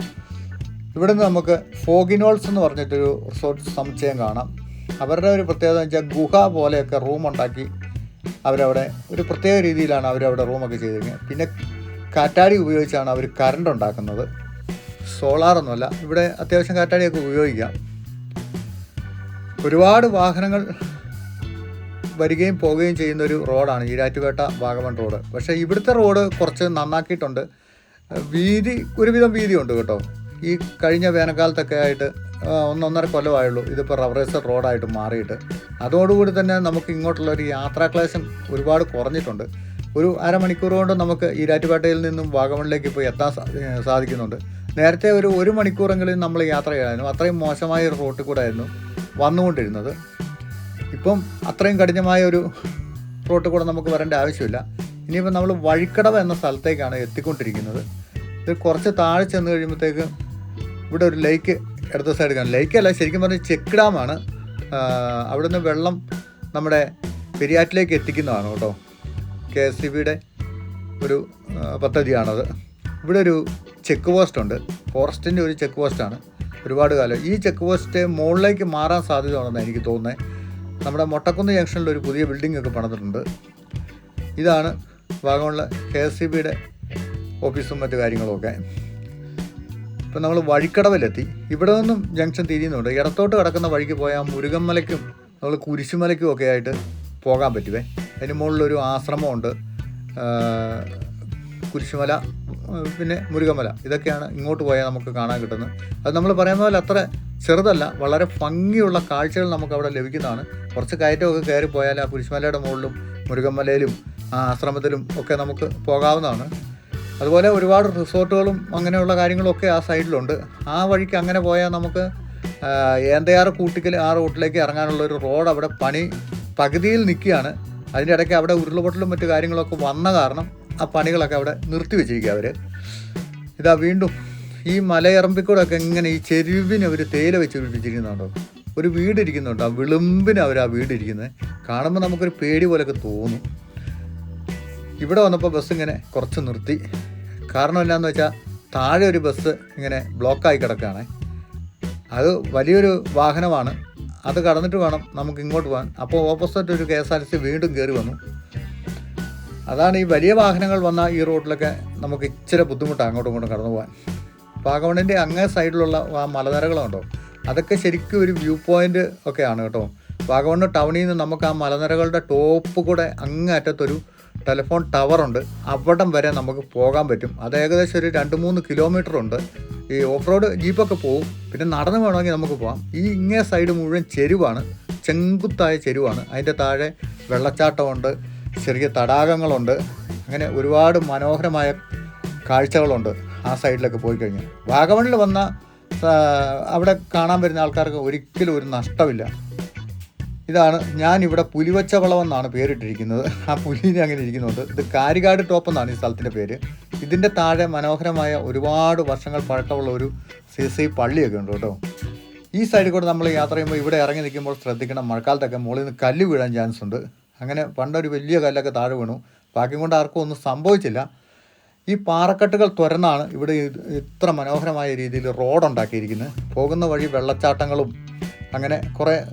ഇവിടുന്ന് നമുക്ക് ഫോഗിനോൾസ് എന്ന് പറഞ്ഞിട്ടൊരു റിസോർട്ട് സമുച്ചയം കാണാം. അവരുടെ ഒരു പ്രത്യേകത എന്ന് വെച്ചാൽ ഗുഹ പോലെയൊക്കെ റൂം ഉണ്ടാക്കി അവരവിടെ ഒരു പ്രത്യേക രീതിയിലാണ് അവരവിടെ റൂമൊക്കെ ചെയ്തിരിക്കുന്നത്. പിന്നെ കാറ്റാടി ഉപയോഗിച്ചാണ് അവർ കറണ്ട് ഉണ്ടാക്കുന്നത്. സോളാറൊന്നുമല്ല ഇവിടെ അത്യാവശ്യം കാറ്റാടിയൊക്കെ ഉപയോഗിക്കാം. ഒരുപാട് വാഹനങ്ങൾ വരികയും പോവുകയും ചെയ്യുന്ന ഒരു റോഡാണ് ഈരാറ്റുപേട്ട വാഗമൺ റോഡ് പക്ഷേ ഇവിടുത്തെ റോഡ് കുറച്ച് നന്നാക്കിയിട്ടുണ്ട്. വീതി ഒരുവിധം വീതിയുണ്ട് കേട്ടോ. ഈ കഴിഞ്ഞ വേനൽക്കാലത്തൊക്കെ ആയിട്ട് ഒന്നൊന്നര കൊല്ലമായുള്ളൂ ഇതിപ്പോൾ റവറേസർ റോഡായിട്ട് മാറിയിട്ട്. അതോടുകൂടി തന്നെ നമുക്ക് ഇങ്ങോട്ടുള്ള ഒരു യാത്രാക്ലേശം ഒരുപാട് കുറഞ്ഞിട്ടുണ്ട്. ഒരു അരമണിക്കൂർ കൊണ്ട് നമുക്ക് ഈരാറ്റുപേട്ടയിൽ നിന്നും വാഗമണിലേക്ക് ഇപ്പോൾ എത്താൻ സാധിക്കുന്നുണ്ട്. നേരത്തെ ഒരു ഒരു മണിക്കൂറെങ്കിലും നമ്മൾ യാത്ര ചെയ്യാനും അത്രയും മോശമായ ഒരു റോട്ടിൽ കൂടെ ആയിരുന്നു വന്നുകൊണ്ടിരുന്നത്. ഇപ്പം അത്രയും കഠിനമായ ഒരു റോട്ടിൽ കൂടെ നമുക്ക് വരേണ്ട ആവശ്യമില്ല. ഇനിയിപ്പോൾ നമ്മൾ വഴിക്കടവ് എന്ന സ്ഥലത്തേക്കാണ് എത്തിക്കൊണ്ടിരിക്കുന്നത്. ഇത് കുറച്ച് താഴെ ചെന്ന് കഴിയുമ്പോഴത്തേക്ക് ഇവിടെ ഒരു ലേക്ക് ഇടത്ത സൈഡ് കാണും. അല്ല ശരിക്കും പറഞ്ഞാൽ ചെക്ക് ഡാമാണ്. അവിടെ നിന്ന് വെള്ളം നമ്മുടെ പെരിയാറ്റിലേക്ക് എത്തിക്കുന്നതാണ് കേട്ടോ. കെ എസ് സി ബിയുടെ ഒരു പദ്ധതിയാണത്. ഇവിടെ ഒരു ചെക്ക് പോസ്റ്റ് ഉണ്ട്. ഫോറസ്റ്റിന്റെ ഒരു ചെക്ക് പോസ്റ്റാണ് ഒരുപാട് കാലം. ഈ ചെക്ക് പോസ്റ്റ് മുകളിലേക്ക് മാറാൻ സാധ്യത ഉണ്ടെന്ന് എനിക്ക് തോന്നുന്നത്. നമ്മുടെ മൊട്ടക്കുന്ന് ജംഗ്ഷനിൽ ഒരു പുതിയ ബിൽഡിംഗ് ഒക്കെ പണിതിട്ടുണ്ട്. ഇതാണ് വാഗമണിലെ കെ എസ് സി ബിയുടെ ഓഫീസും മറ്റു കാര്യങ്ങളുമൊക്കെ ഇപ്പം നമ്മൾ വഴിക്കടവിലെത്തി. ഇവിടെ നിന്നും ജംഗ്ഷൻ തിരിയുന്നുണ്ട്. ഇടത്തോട്ട് കിടക്കുന്ന വഴിക്ക് പോയാൽ മുരുകന്മലയ്ക്കും നമ്മൾ കുരിശുമലയ്ക്കും ഒക്കെ ആയിട്ട് പോകാൻ പറ്റുമേ അതിന് മുകളിലൊരു ആശ്രമമുണ്ട്. കുരിശുമല പിന്നെ മുരുകമല ഇതൊക്കെയാണ് ഇങ്ങോട്ട് പോയാൽ നമുക്ക് കാണാൻ കിട്ടുന്നത്. അത് നമ്മൾ പറയുന്ന പോലെ അത്ര ചെറുതല്ല വളരെ ഭംഗിയുള്ള കാഴ്ചകൾ നമുക്ക് അവിടെ ലഭിക്കുന്നതാണ്. കുറച്ച് കയറ്റമൊക്കെ കയറി പോയാൽ ആ കുരിശുമലയുടെ മുകളിലും മുരുകമലയിലും ആ ആശ്രമത്തിലും ഒക്കെ നമുക്ക് പോകാവുന്നതാണ്. അതുപോലെ ഒരുപാട് റിസോർട്ടുകളും അങ്ങനെയുള്ള കാര്യങ്ങളൊക്കെ ആ സൈഡിലുണ്ട്. ആ വഴിക്ക് അങ്ങനെ പോയാൽ നമുക്ക് ആ, ഏന്തയാറ് കൂട്ടിക്കൽ ആ റോട്ടിലേക്ക് ഇറങ്ങാനുള്ള ഒരു റോഡ് അവിടെ പണി പകുതിയിൽ നിൽക്കുകയാണ്. അതിന്റെ ഇടയ്ക്ക് അവിടെ ഉരുളുപൊട്ടലും മറ്റു കാര്യങ്ങളൊക്കെ വന്ന കാരണം ആ പണികളൊക്കെ അവിടെ നിർത്തി വെച്ചിരിക്കുക അവർ ഇതാ വീണ്ടും ഈ മലയിറമ്പിക്കൂടൊക്കെ ഇങ്ങനെ ഈ ചെരുവിന് അവർ തേയില വെച്ച് പിടിപ്പിച്ചിരിക്കുന്നുണ്ടോ? ഒരു വീട് ഇരിക്കുന്നുണ്ട്. ആ വിളുമ്പിന് അവർ ആ വീടിരിക്കുന്നത് കാണുമ്പോൾ നമുക്കൊരു പേടി പോലെയൊക്കെ തോന്നും. ഇവിടെ വന്നപ്പോൾ ബസ് ഇങ്ങനെ കുറച്ച് നിർത്തി. കാരണം എന്നാന്ന് വെച്ചാൽ താഴെ ഒരു ബസ് ഇങ്ങനെ ബ്ലോക്കായി കിടക്കുകയാണ് അത് വലിയൊരു വാഹനമാണ്. അത് കടന്നിട്ട് വേണം നമുക്ക് ഇങ്ങോട്ട് പോകാൻ. അപ്പോൾ ഓപ്പോസിറ്റ് ഒരു K S R T C വീണ്ടും കയറി വന്നു. അതാണ് ഈ വലിയ വാഹനങ്ങൾ വന്ന ഈ റോഡിലൊക്കെ നമുക്ക് ഇച്ചിരി ബുദ്ധിമുട്ടാണ് അങ്ങോട്ടും ഇങ്ങോട്ടും കടന്നു പോകാൻ. വാഗമണിന്റെ അങ്ങേ സൈഡിലുള്ള ആ മലനിരകളുണ്ടോ? അതൊക്കെ ശരിക്കും ഒരു വ്യൂ പോയിന്റ് ഒക്കെയാണ് കേട്ടോ. വാഗമണ് ടൗണിൽ നിന്ന് നമുക്ക് ആ മലനിരകളുടെ ടോപ്പ് കൂടെ അങ്ങേ അറ്റത്തൊരു ടെലിഫോൺ ടവറുണ്ട്. അവിടം വരെ നമുക്ക് പോകാൻ പറ്റും. അത് ഏകദേശം ഒരു രണ്ട് മൂന്ന് കിലോമീറ്റർ ഉണ്ട്. ഈ ഓഫ് റോഡ് ജീപ്പൊക്കെ പോകും. പിന്നെ നടന്ന് വേണമെങ്കിൽ നമുക്ക് പോകാം. ഈ ഇങ്ങേ സൈഡ് മുഴുവൻ ചെരുവാണ്. ചെങ്കുത്തായ ചെരുവാണ്. അതിന്റെ താഴെ വെള്ളച്ചാട്ടമുണ്ട്. ചെറിയ തടാകങ്ങളുണ്ട്. അങ്ങനെ ഒരുപാട് മനോഹരമായ കാഴ്ചകളുണ്ട് ആ സൈഡിലൊക്കെ പോയി കഴിഞ്ഞാൽ. വാഗമണിൽ വന്ന അവിടെ കാണാൻ വരുന്ന ആൾക്കാർക്ക് ഒരിക്കലും ഒരു നഷ്ടമില്ല. ഇതാണ് ഞാൻ ഇവിടെ പുലിവച്ചവളം എന്നാണ് പേരിട്ടിരിക്കുന്നത്. ആ പുലിനെ അങ്ങനെ ഇരിക്കുന്നുണ്ട്. ഇത് കാരികാട് ടോപ്പ് എന്നാണ് ഈ സ്ഥലത്തിന്റെ പേര്. ഇതിന്റെ താഴെ മനോഹരമായ ഒരുപാട് വർഷങ്ങൾ പഴക്കമുള്ള ഒരു സി സി പള്ളിയൊക്കെ ഉണ്ട് കേട്ടോ. ഈ സൈഡിൽ കൂടെ നമ്മൾ യാത്ര ചെയ്യുമ്പോൾ ഇവിടെ ഇറങ്ങി നിൽക്കുമ്പോൾ ശ്രദ്ധിക്കണം. മഴക്കാലത്തൊക്കെ മുകളിൽ നിന്ന് കല്ല് വീഴാൻ ചാൻസ് ഉണ്ട്. അങ്ങനെ പണ്ടൊരു വലിയ കല്ലൊക്കെ താഴെ വീണു. ബാക്കി കൊണ്ട് ആർക്കും ഒന്നും സംഭവിച്ചില്ല. ഈ പാറക്കെട്ടുകൾ തുരന്നാണ് ഇവിടെ ഇത്ര മനോഹരമായ രീതിയിൽ റോഡ് ഉണ്ടാക്കിയിരിക്കുന്നത് പോകുന്ന വഴി വെള്ളച്ചാട്ടങ്ങളും അങ്ങനെ കുറേ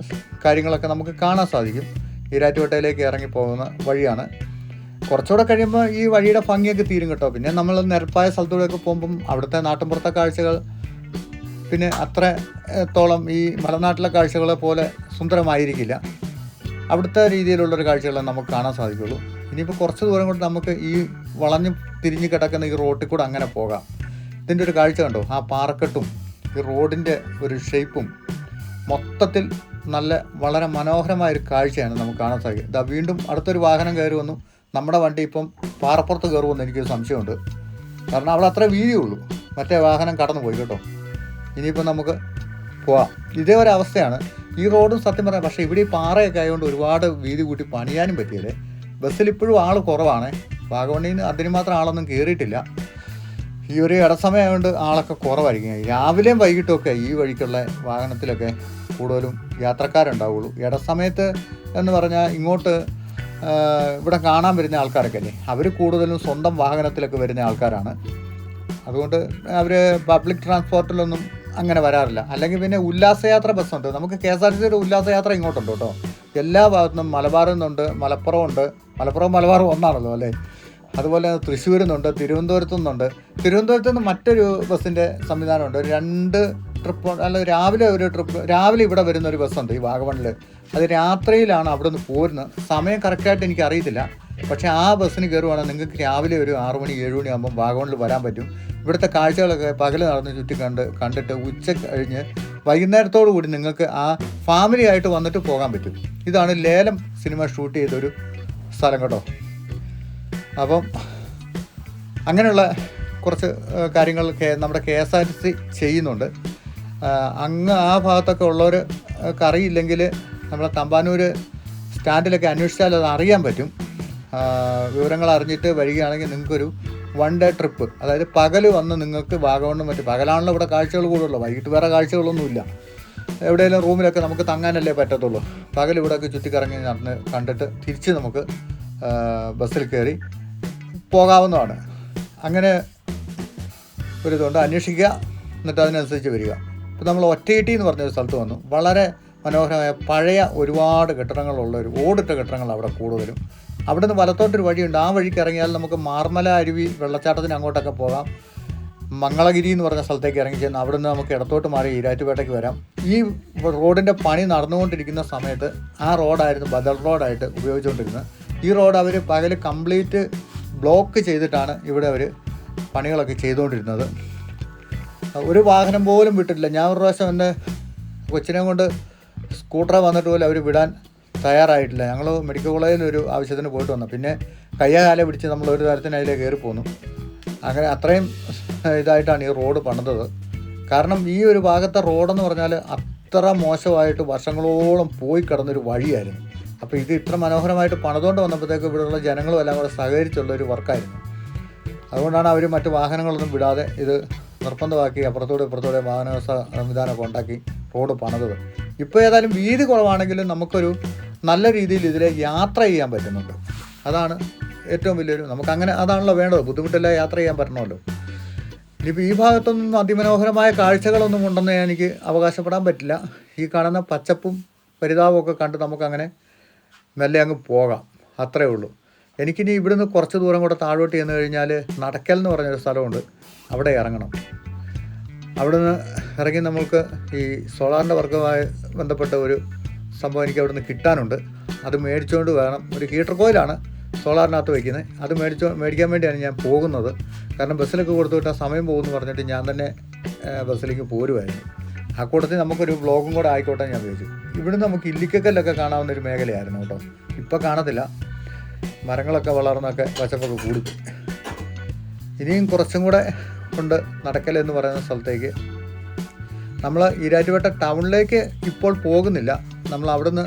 കാര്യങ്ങളൊക്കെ നമുക്ക് കാണാൻ സാധിക്കും. ഈരാറ്റുപേട്ടയിലേക്ക് ഇറങ്ങി പോകുന്ന വഴിയാണ്. കുറച്ചുകൂടെ കഴിയുമ്പോൾ ഈ വഴിയുടെ ഭംഗിയൊക്കെ തീരും കേട്ടോ. പിന്നെ നമ്മൾ നിരപ്പായ സ്ഥലത്തൂടെയൊക്കെ പോകുമ്പം അവിടുത്തെ നാട്ടിൻപുറത്തെ കാഴ്ചകൾ പിന്നെ അത്രത്തോളം ഈ മലനാട്ടിലെ കാഴ്ചകളെ പോലെ സുന്ദരമായിരിക്കില്ല. അവിടുത്തെ രീതിയിലുള്ളൊരു കാഴ്ചകളെ നമുക്ക് കാണാൻ സാധിക്കുള്ളൂ. ഇനിയിപ്പോൾ കുറച്ച് ദൂരം കൊണ്ട് നമുക്ക് ഈ വളഞ്ഞ് തിരിഞ്ഞ് കിടക്കുന്ന ഈ റോട്ടിൽ കൂടെ അങ്ങനെ പോകാം. ഇതിന്റെ ഒരു കാഴ്ച കണ്ടോ? ആ പാറക്കെട്ടും ഈ റോഡിന്റെ ഒരു ഷേപ്പും മൊത്തത്തിൽ നല്ല വളരെ മനോഹരമായൊരു കാഴ്ചയാണ് നമുക്ക് കാണാൻ സാധിക്കുക. ഇതാ വീണ്ടും അടുത്തൊരു വാഹനം കയറി വന്നു. നമ്മുടെ വണ്ടി ഇപ്പം പാറപ്പുറത്ത് കയറുമെന്ന് എനിക്കൊരു സംശയമുണ്ട്. കാരണം അവിടെ അത്ര വീതിയുള്ളൂ മറ്റേ വാഹനം കടന്നു പോയി കേട്ടോ. ഇനിയിപ്പോൾ നമുക്ക് പോവാം. ഇതേ ഒരു അവസ്ഥയാണ്. ഈ റോഡും സത്യം പറയാം പക്ഷേ ഇവിടെ ഈ പാറയൊക്കെ ആയതുകൊണ്ട് ഒരുപാട് വീതി കൂട്ടി പണിയാനും പറ്റിയല്ലേ? ബസ്സിൽ ഇപ്പോഴും ആൾ കുറവാണ്. വാഗവണ്ണിയിൽ നിന്ന് അതിന് മാത്രം ആളൊന്നും കയറിയിട്ടില്ല. ഈ ഒരു ഇടസമയമായതുകൊണ്ട് ആളൊക്കെ കുറവായിരിക്കും. രാവിലെയും വൈകിട്ടും ഒക്കെ ഈ വഴിക്കുള്ള വാഹനത്തിലൊക്കെ കൂടുതലും യാത്രക്കാരുണ്ടാവുള്ളൂ. ഇടസമയത്ത് എന്ന് പറഞ്ഞാൽ ഇങ്ങോട്ട് ഇവിടെ കാണാൻ വരുന്ന ആൾക്കാരൊക്കെ അല്ലേ? അവർ കൂടുതലും സ്വന്തം വാഹനത്തിലൊക്കെ വരുന്ന ആൾക്കാരാണ്. അതുകൊണ്ട് അവർ പബ്ലിക് ട്രാൻസ്പോർട്ടിലൊന്നും അങ്ങനെ വരാറില്ല. അല്ലെങ്കിൽ പിന്നെ ഉല്ലാസയാത്ര ബസ്സുണ്ട്. നമുക്ക് കെ എസ് ആർ ടി സിയുടെ ഉല്ലാസയാത്ര ഇങ്ങോട്ടുണ്ട് കേട്ടോ. എല്ലാ ഭാഗത്തും മലബാറിൽ നിന്നുണ്ട് മലപ്പുറം ഉണ്ട്. മലപ്പുറം മലബാറും ഒന്നാണല്ലോ അല്ലേ? അതുപോലെ തൃശ്ശൂരിൽ നിന്നുണ്ട് തിരുവനന്തപുരത്തു നിന്നുണ്ട്. തിരുവനന്തപുരത്ത് നിന്ന് മറ്റൊരു ബസ്സിന്റെ സംവിധാനമുണ്ട്. രണ്ട് ട്രിപ്പ് അല്ല രാവിലെ ഒരു ട്രിപ്പ് രാവിലെ ഇവിടെ വരുന്ന ഒരു ബസ്സുണ്ട് ഈ വാഗമണിൽ അത് രാത്രിയിലാണ് അവിടെ നിന്ന് പോരുന്നത്. സമയം കറക്റ്റായിട്ട് എനിക്ക് അറിയത്തില്ല. പക്ഷേ ആ ബസ്സിന് കയറുവാണെങ്കിൽ നിങ്ങൾക്ക് രാവിലെ ഒരു ആറു മണി ഏഴ് മണി ആകുമ്പോൾ വാഗമണിൽ വരാൻ പറ്റും. ഇവിടുത്തെ കാഴ്ചകളൊക്കെ പകൽ നടന്ന് ചുറ്റി കണ്ട് കണ്ടിട്ട് ഉച്ച കഴിഞ്ഞ് വൈകുന്നേരത്തോടു കൂടി നിങ്ങൾക്ക് ആ ഫാമിലി ആയിട്ട് വന്നിട്ട് പോകാൻ പറ്റും. ഇതാണ് ലേലം സിനിമ ഷൂട്ട് ചെയ്തൊരു സ്ഥലം കേട്ടോ. അപ്പം അങ്ങനെയുള്ള കുറച്ച് കാര്യങ്ങൾ നമ്മുടെ K S R T C ചെയ്യുന്നുണ്ട്. അങ്ങ് ആ ഭാഗത്തൊക്കെ ഉള്ളവർ അറിയില്ലെങ്കിൽ നമ്മളെ തമ്പാനൂർ സ്റ്റാൻഡിലൊക്കെ അന്വേഷിച്ചാൽ അത് അറിയാൻ പറ്റും. വിവരങ്ങൾ അറിഞ്ഞിട്ട് വരികയാണെങ്കിൽ നിങ്ങൾക്കൊരു വൺ ഡേ ട്രിപ്പ്. അതായത് പകൽ വന്ന് നിങ്ങൾക്ക് വാഗമണ്ണും മറ്റും പകലാണല്ലോ ഇവിടെ കാഴ്ചകൾ കൂടുതലുള്ളൂ വൈകിട്ട് വേറെ കാഴ്ചകളൊന്നുമില്ല. എവിടെയെങ്കിലും റൂമിലൊക്കെ നമുക്ക് തങ്ങാനല്ലേ പറ്റത്തുള്ളൂ. പകൽ ഇവിടെയൊക്കെ ചുറ്റിക്കറങ്ങി നടന്ന് കണ്ടിട്ട് തിരിച്ച് നമുക്ക് ബസ്സിൽ കയറി പോകാവുന്നതാണ്. അങ്ങനെ ഒരിതുണ്ട് അന്വേഷിക്കുക എന്നിട്ട് അതിനനുസരിച്ച് വരിക. ഇപ്പോൾ നമ്മൾ ഒറ്റയിട്ടി എന്ന് പറഞ്ഞൊരു സ്ഥലത്ത് വന്നു. വളരെ മനോഹരമായ പഴയ ഒരുപാട് കെട്ടിടങ്ങളുള്ള ഒരു ഓടിട്ട കെട്ടിടങ്ങൾ അവിടെ കൂടുതലും. അവിടെ നിന്ന് വലത്തോട്ടൊരു വഴിയുണ്ട്. ആ വഴിക്ക് ഇറങ്ങിയാൽ നമുക്ക് മാർമല അരുവി വെള്ളച്ചാട്ടത്തിന് അങ്ങോട്ടൊക്കെ പോകാം. മംഗളഗിരി എന്ന് പറഞ്ഞ സ്ഥലത്തേക്ക് ഇറങ്ങി ചെന്ന് അവിടെ നിന്ന് നമുക്ക് ഇടത്തോട്ട് മാറി ഈരാറ്റുപേട്ടയ്ക്ക് വരാം. ഈ റോഡിന്റെ പണി നടന്നുകൊണ്ടിരിക്കുന്ന സമയത്ത് ആ റോഡായിരുന്നു ബദൽ റോഡായിട്ട് ഉപയോഗിച്ചുകൊണ്ടിരുന്നത്. ഈ റോഡ് അവർ പകൽ കംപ്ലീറ്റ് ബ്ലോക്ക് ചെയ്തിട്ടാണ് ഇവിടെ അവർ പണികളൊക്കെ ചെയ്തുകൊണ്ടിരുന്നത്. ഒരു വാഹനം പോലും വിട്ടിട്ടില്ല. ഞാൻ ഒരു പ്രാവശ്യം എന്റെ കൊച്ചിനെ കൊണ്ട് സ്കൂട്ടറെ വന്നിട്ട് പോലും അവർ വിടാൻ തയ്യാറായിട്ടില്ല. ഞങ്ങൾ മെഡിക്കൽ കോളേജിൽ ഒരു ആവശ്യത്തിന് പോയിട്ട് വന്നു. പിന്നെ കയ്യ കാലെ പിടിച്ച് നമ്മൾ ഒരു തരത്തിന് അതിലേ കയറി പോന്നു. അങ്ങനെ അത്രയും ഇതായിട്ടാണ് ഈ റോഡ് പണിതത്. കാരണം ഈ ഒരു ഭാഗത്തെ റോഡെന്ന് പറഞ്ഞാൽ അത്ര മോശമായിട്ട് വർഷങ്ങളോളം പോയി കിടന്നൊരു വഴിയായിരുന്നു. അപ്പോൾ ഇത് ഇത്ര മനോഹരമായിട്ട് പണിതുകൊണ്ട് വന്നപ്പോഴത്തേക്ക് ഇവിടെയുള്ള ജനങ്ങളും എല്ലാം കൂടെ സഹകരിച്ചുള്ള ഒരു വർക്കായിരുന്നു. അതുകൊണ്ടാണ് അവർ മറ്റ് വാഹനങ്ങളൊന്നും വിടാതെ ഇത് നിർബന്ധമാക്കി അപ്പുറത്തോടെ ഇപ്പുറത്തോടെ വാഹന സംവിധാനമൊക്കെ ഉണ്ടാക്കി റോഡ് പണിതത്. ഇപ്പോൾ ഏതായാലും വീതി കുറവാണെങ്കിലും നമുക്കൊരു നല്ല രീതിയിൽ ഇതിലെ യാത്ര ചെയ്യാൻ പറ്റുന്നുണ്ട്. അതാണ് ഏറ്റവും വലിയൊരു നമുക്ക് അങ്ങനെ അതാണല്ലോ വേണ്ടത്. ബുദ്ധിമുട്ടില്ല യാത്ര ചെയ്യാൻ പറ്റണമല്ലോ. ഇനിയിപ്പോൾ ഈ ഭാഗത്തൊന്നും അതിമനോഹരമായ കാഴ്ചകളൊന്നും ഉണ്ടെന്ന് എനിക്ക് അവകാശപ്പെടാൻ പറ്റില്ല. ഈ കാണുന്ന പച്ചപ്പും പരിതാപമൊക്കെ കണ്ട് നമുക്കങ്ങനെ മെല്ലെ അങ്ങ് പോകാം. അത്രേ ഉള്ളൂ. എനിക്കിനി ഇവിടുന്ന് കുറച്ച് ദൂരം കൂടെ താഴോട്ട് ചെന്ന് കഴിഞ്ഞാൽ നടക്കൽ എന്ന് പറഞ്ഞൊരു സ്ഥലമുണ്ട്. അവിടെ ഇറങ്ങണം. അവിടുന്ന് ഇറങ്ങി നമുക്ക് ഈ സോളാറിന്റെ വർക്കുമായി ബന്ധപ്പെട്ട ഒരു സംഭവം എനിക്ക് അവിടുന്ന് കിട്ടാനുണ്ട്. അത് മേടിച്ചുകൊണ്ട് വേണം. ഒരു ഹീറ്റർ കോയിലാണ് സോളാറിനകത്ത് വയ്ക്കുന്നത് അത് മേടിച്ചോ മേടിക്കാൻ വേണ്ടിയാണ് ഞാൻ പോകുന്നത്. കാരണം ബസ്സിലൊക്കെ കൊടുത്തു വിട്ടാൽ സമയം പോകുമെന്ന് പറഞ്ഞിട്ട് ഞാൻ തന്നെ ബസ്സിലേക്ക് പോരുമായിരുന്നു ആ കൂട്ടത്തിൽ നമുക്കൊരു ബ്ലോഗും കൂടെ ആയിക്കോട്ടെ ഞാൻ വിചാരിച്ചു. ഇവിടുന്ന് നമുക്ക് ഇല്ലിക്കക്കല്ലൊക്കെ കാണാവുന്ന ഒരു മേഖലയായിരുന്നു കേട്ടോ. ഇപ്പോൾ കാണത്തില്ല. മരങ്ങളൊക്കെ വളർന്നൊക്കെ പച്ചപ്പൊക്കെ കൂടി. ഇനിയും കുറച്ചും കൂടെ കൊണ്ട് നടക്കൽ എന്ന് പറയുന്ന സ്ഥലത്തേക്ക്. നമ്മൾ ഈരാറ്റുപേട്ട ടൗണിലേക്ക് ഇപ്പോൾ പോകുന്നില്ല. നമ്മൾ അവിടുന്ന്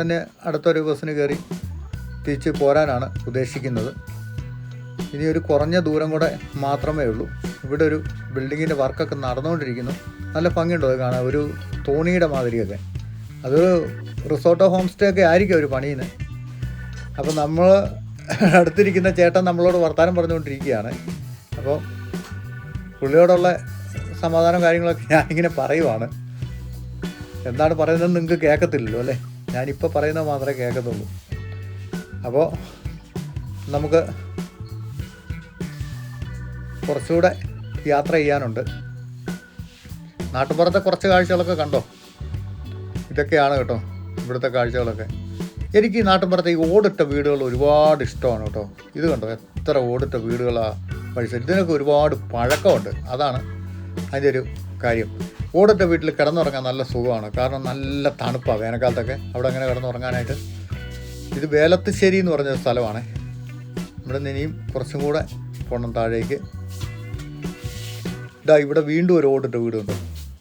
തന്നെ അടുത്തൊരു ബസ്സിന് കയറി തിരിച്ച് പോരാനാണ് ഉദ്ദേശിക്കുന്നത്. ഇനി ഒരു കുറഞ്ഞ ദൂരം കൂടെ മാത്രമേ ഉള്ളൂ. ഇവിടെ ഒരു ബിൽഡിങ്ങിന്റെ വർക്കൊക്കെ നടന്നുകൊണ്ടിരിക്കുന്നു നല്ല ഭംഗിയുണ്ടോ അത് കാണാൻ. ഒരു തോണിയുടെ മാതിരിയൊക്കെ. അത് റിസോർട്ടോ ഹോം സ്റ്റേ ഒക്കെ ആയിരിക്കും അവർ പണിയിന്. അപ്പോൾ നമ്മൾ അടുത്തിരിക്കുന്ന ചേട്ടൻ നമ്മളോട് വർത്തമാനം പറഞ്ഞുകൊണ്ടിരിക്കുകയാണ്. അപ്പോൾ പുള്ളിയോടുള്ള സമാധാനം കാര്യങ്ങളൊക്കെ ഞാനിങ്ങനെ പറയുവാണ്. എന്താണ് പറയുന്നത് നിങ്ങൾക്ക് കേൾക്കത്തില്ലല്ലോ അല്ലേ? ഞാനിപ്പോൾ പറയുന്നത് മാത്രമേ കേൾക്കത്തുള്ളൂ. അപ്പോൾ നമുക്ക് കുറച്ചുകൂടെ യാത്ര ചെയ്യാനുണ്ട്. നാട്ടുപുറത്തെ കുറച്ച് കാഴ്ചകളൊക്കെ കണ്ടോ? ഇതൊക്കെയാണ് കേട്ടോ ഇവിടുത്തെ കാഴ്ചകളൊക്കെ. എനിക്ക് ഈ ഈ ഓടിട്ട വീടുകൾ ഒരുപാട് ഇഷ്ടമാണ് കേട്ടോ. ഇത് കണ്ടോ? എത്ര ഓടിട്ട വീടുകളാണ് പഴിച്ചത് ഇതിനൊക്കെ ഒരുപാട് പഴക്കമുണ്ട്. അതാണ് അതിന്റെ ഒരു കാര്യം. ഓടിട്ട വീട്ടിൽ കിടന്നുറങ്ങാൻ നല്ല സുഖമാണ്. കാരണം നല്ല തണുപ്പാണ് വേനൽക്കാലത്തൊക്കെ. അവിടെ അങ്ങനെ കിടന്നുറങ്ങാനായിട്ട്. ഇത് വേലത്തുശ്ശേരി എന്ന് പറഞ്ഞ സ്ഥലമാണ്. ഇവിടെ നിന്ന് ഇനിയും കുറച്ചും കൂടെ പോകണം താഴേക്ക്. ഇതാ ഇവിടെ വീണ്ടും ഒരു ഓടിട്ട വീടുണ്ട്.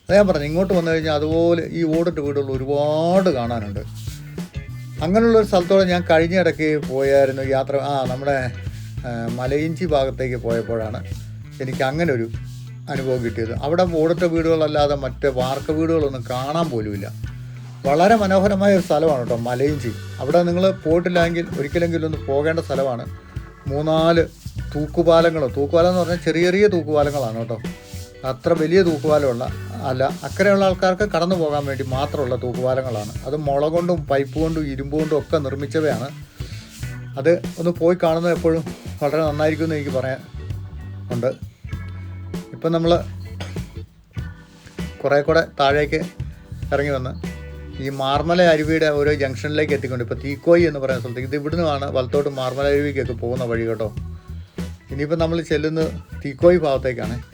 അത് ഞാൻ പറഞ്ഞു ഇങ്ങോട്ട് വന്നു കഴിഞ്ഞാൽ അതുപോലെ ഈ ഓടിട്ട വീടുകൾ ഒരുപാട് കാണാനുണ്ട്. അങ്ങനെയുള്ള ഒരു സ്ഥലത്തോടെ ഞാൻ കഴിഞ്ഞ ഇടയ്ക്ക് പോയായിരുന്നു യാത്ര ആ നമ്മുടെ മലയിഞ്ചി ഭാഗത്തേക്ക് പോയപ്പോഴാണ് എനിക്ക് അങ്ങനെ ഒരു അനുഭവം കിട്ടിയത്. അവിടെ ഓടിട്ട വീടുകളല്ലാതെ മറ്റ് വാർക്ക വീടുകളൊന്നും കാണാൻ പോലുമില്ല. വളരെ മനോഹരമായ ഒരു സ്ഥലമാണ് കേട്ടോ മലയിഞ്ചി. അവിടെ നിങ്ങൾ പോയിട്ടില്ലെങ്കിൽ ഒരിക്കലെങ്കിലും ഒന്ന് പോകേണ്ട സ്ഥലമാണ്. മൂന്നാൽ തൂക്കുപാലങ്ങൾ തൂക്കുപാലം എന്ന് പറഞ്ഞാൽ ചെറിയ ചെറിയ തൂക്കുപാലങ്ങളാണ് കേട്ടോ. അത്ര വലിയ തൂക്കുപാലമുള്ള അല്ല അക്കരെയുള്ള ആൾക്കാർക്ക് കടന്നു പോകാൻ വേണ്ടി മാത്രമുള്ള തൂക്കുപാലങ്ങളാണ്. അത് മുള കൊണ്ടും പൈപ്പ് കൊണ്ടും ഇരുമ്പ് കൊണ്ടും ഒക്കെ നിർമ്മിച്ചവയാണ്. അത് ഒന്ന് പോയി കാണുന്നത് എപ്പോഴും വളരെ നന്നായിരിക്കും എന്ന് എനിക്ക് പറയാൻ ഉണ്ട്. ഇപ്പം നമ്മൾ കുറേ കൂടെ താഴേക്ക് ഇറങ്ങി വന്ന് ഈ മാർമല അരുവിയുടെ ഓരോ ജംഗ്ഷനിലേക്ക് എത്തിക്കൊണ്ട് ഇപ്പോൾ തീക്കോയി എന്ന് പറയുന്ന സ്ഥലത്തേക്ക് ഇത് ഇവിടുന്നാണ് വലത്തോട്ട് മാർമല അരുവിക്കൊക്കെ പോകുന്ന വഴി കേട്ടോ. ഇനിയിപ്പോൾ നമ്മൾ ചെല്ലുന്നത് തീക്കോയി ഭാഗത്തേക്കാണ്.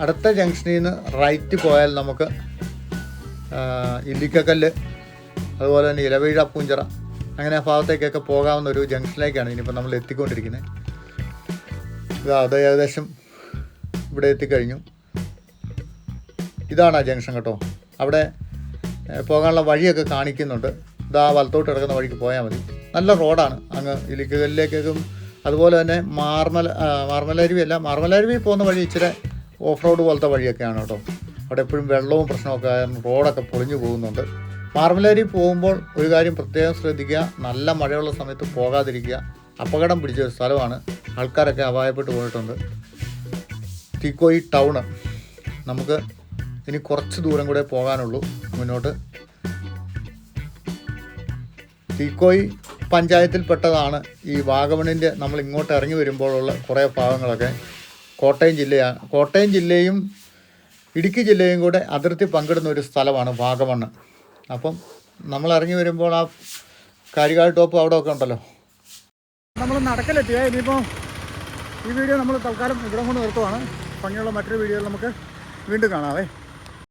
അടുത്ത ജംഗ്ഷനിൽ നിന്ന് റൈറ്റ് പോയാൽ നമുക്ക് ഇല്ലിക്കക്കല്ല് അതുപോലെ തന്നെ ഇലവീഴ പൂഞ്ചിറ അങ്ങനെ ആ ഭാഗത്തേക്കൊക്കെ പോകാവുന്ന ഒരു ജംഗ്ഷനിലേക്കാണ് ഇനിയിപ്പോൾ നമ്മൾ എത്തിക്കൊണ്ടിരിക്കുന്നത്. അത് ഏകദേശം ഇവിടെ എത്തിക്കഴിഞ്ഞു. ഇതാണ് ആ ജംഗ്ഷൻ കേട്ടോ. അവിടെ പോകാനുള്ള വഴിയൊക്കെ കാണിക്കുന്നുണ്ട്. ഇതാ വലത്തോട്ട് കിടക്കുന്ന വഴിക്ക് പോയാൽ മതി. നല്ല റോഡാണ്. അങ്ങ് ഇലിക്കലിലേക്കും അതുപോലെ തന്നെ മാർമല മാർമലരുവി അല്ല മാർമലരുവി പോകുന്ന വഴി ഇച്ചിരി ഓഫ് റോഡ് പോലത്തെ വഴിയൊക്കെയാണ് കേട്ടോ. അവിടെ എപ്പോഴും വെള്ളവും പ്രശ്നമൊക്കെ ആയിരുന്നു റോഡൊക്കെ പൊളിഞ്ഞു പോകുന്നുണ്ട്. മാർമലേരി പോകുമ്പോൾ ഒരു കാര്യം പ്രത്യേകം ശ്രദ്ധിക്കുക. നല്ല മഴയുള്ള സമയത്ത് പോകാതിരിക്കുക. അപകടം പിടിച്ച ഒരു സ്ഥലമാണ്. ആൾക്കാരൊക്കെ അപായപ്പെട്ട് പോയിട്ടുണ്ട്. തിക്കോയി ടൗണ്. നമുക്ക് ഇനി കുറച്ച് ദൂരം കൂടെ പോകാനുള്ളൂ മുന്നോട്ട്. തിക്കോയി പഞ്ചായത്തിൽപ്പെട്ടതാണ് ഈ വാഗമണിന്റെ നമ്മൾ ഇങ്ങോട്ട് ഇറങ്ങി വരുമ്പോഴുള്ള കുറേ ഭാഗങ്ങളൊക്കെ. കോട്ടയം ജില്ലയാണ് കോട്ടയം ജില്ലയും ഇടുക്കി ജില്ലയും കൂടെ അതിർത്തി പങ്കിടുന്ന ഒരു സ്ഥലമാണ് വാഗമണ്ണ്. അപ്പം നമ്മൾ ഇറങ്ങി വരുമ്പോൾ ആ കാരികാട് ടോപ്പ് അവിടെ ഒക്കെ ഉണ്ടല്ലോ. നമ്മൾ നടക്കലെത്തിയ ഇനിയിപ്പോൾ ഈ വീഡിയോ നമ്മൾ തൽക്കാലം ഇവിടെ കൊണ്ട് നിർത്തുവാണ്. ഭംഗിയുള്ള മറ്റൊരു വീഡിയോയിൽ നമുക്ക് വീണ്ടും കാണാവേ.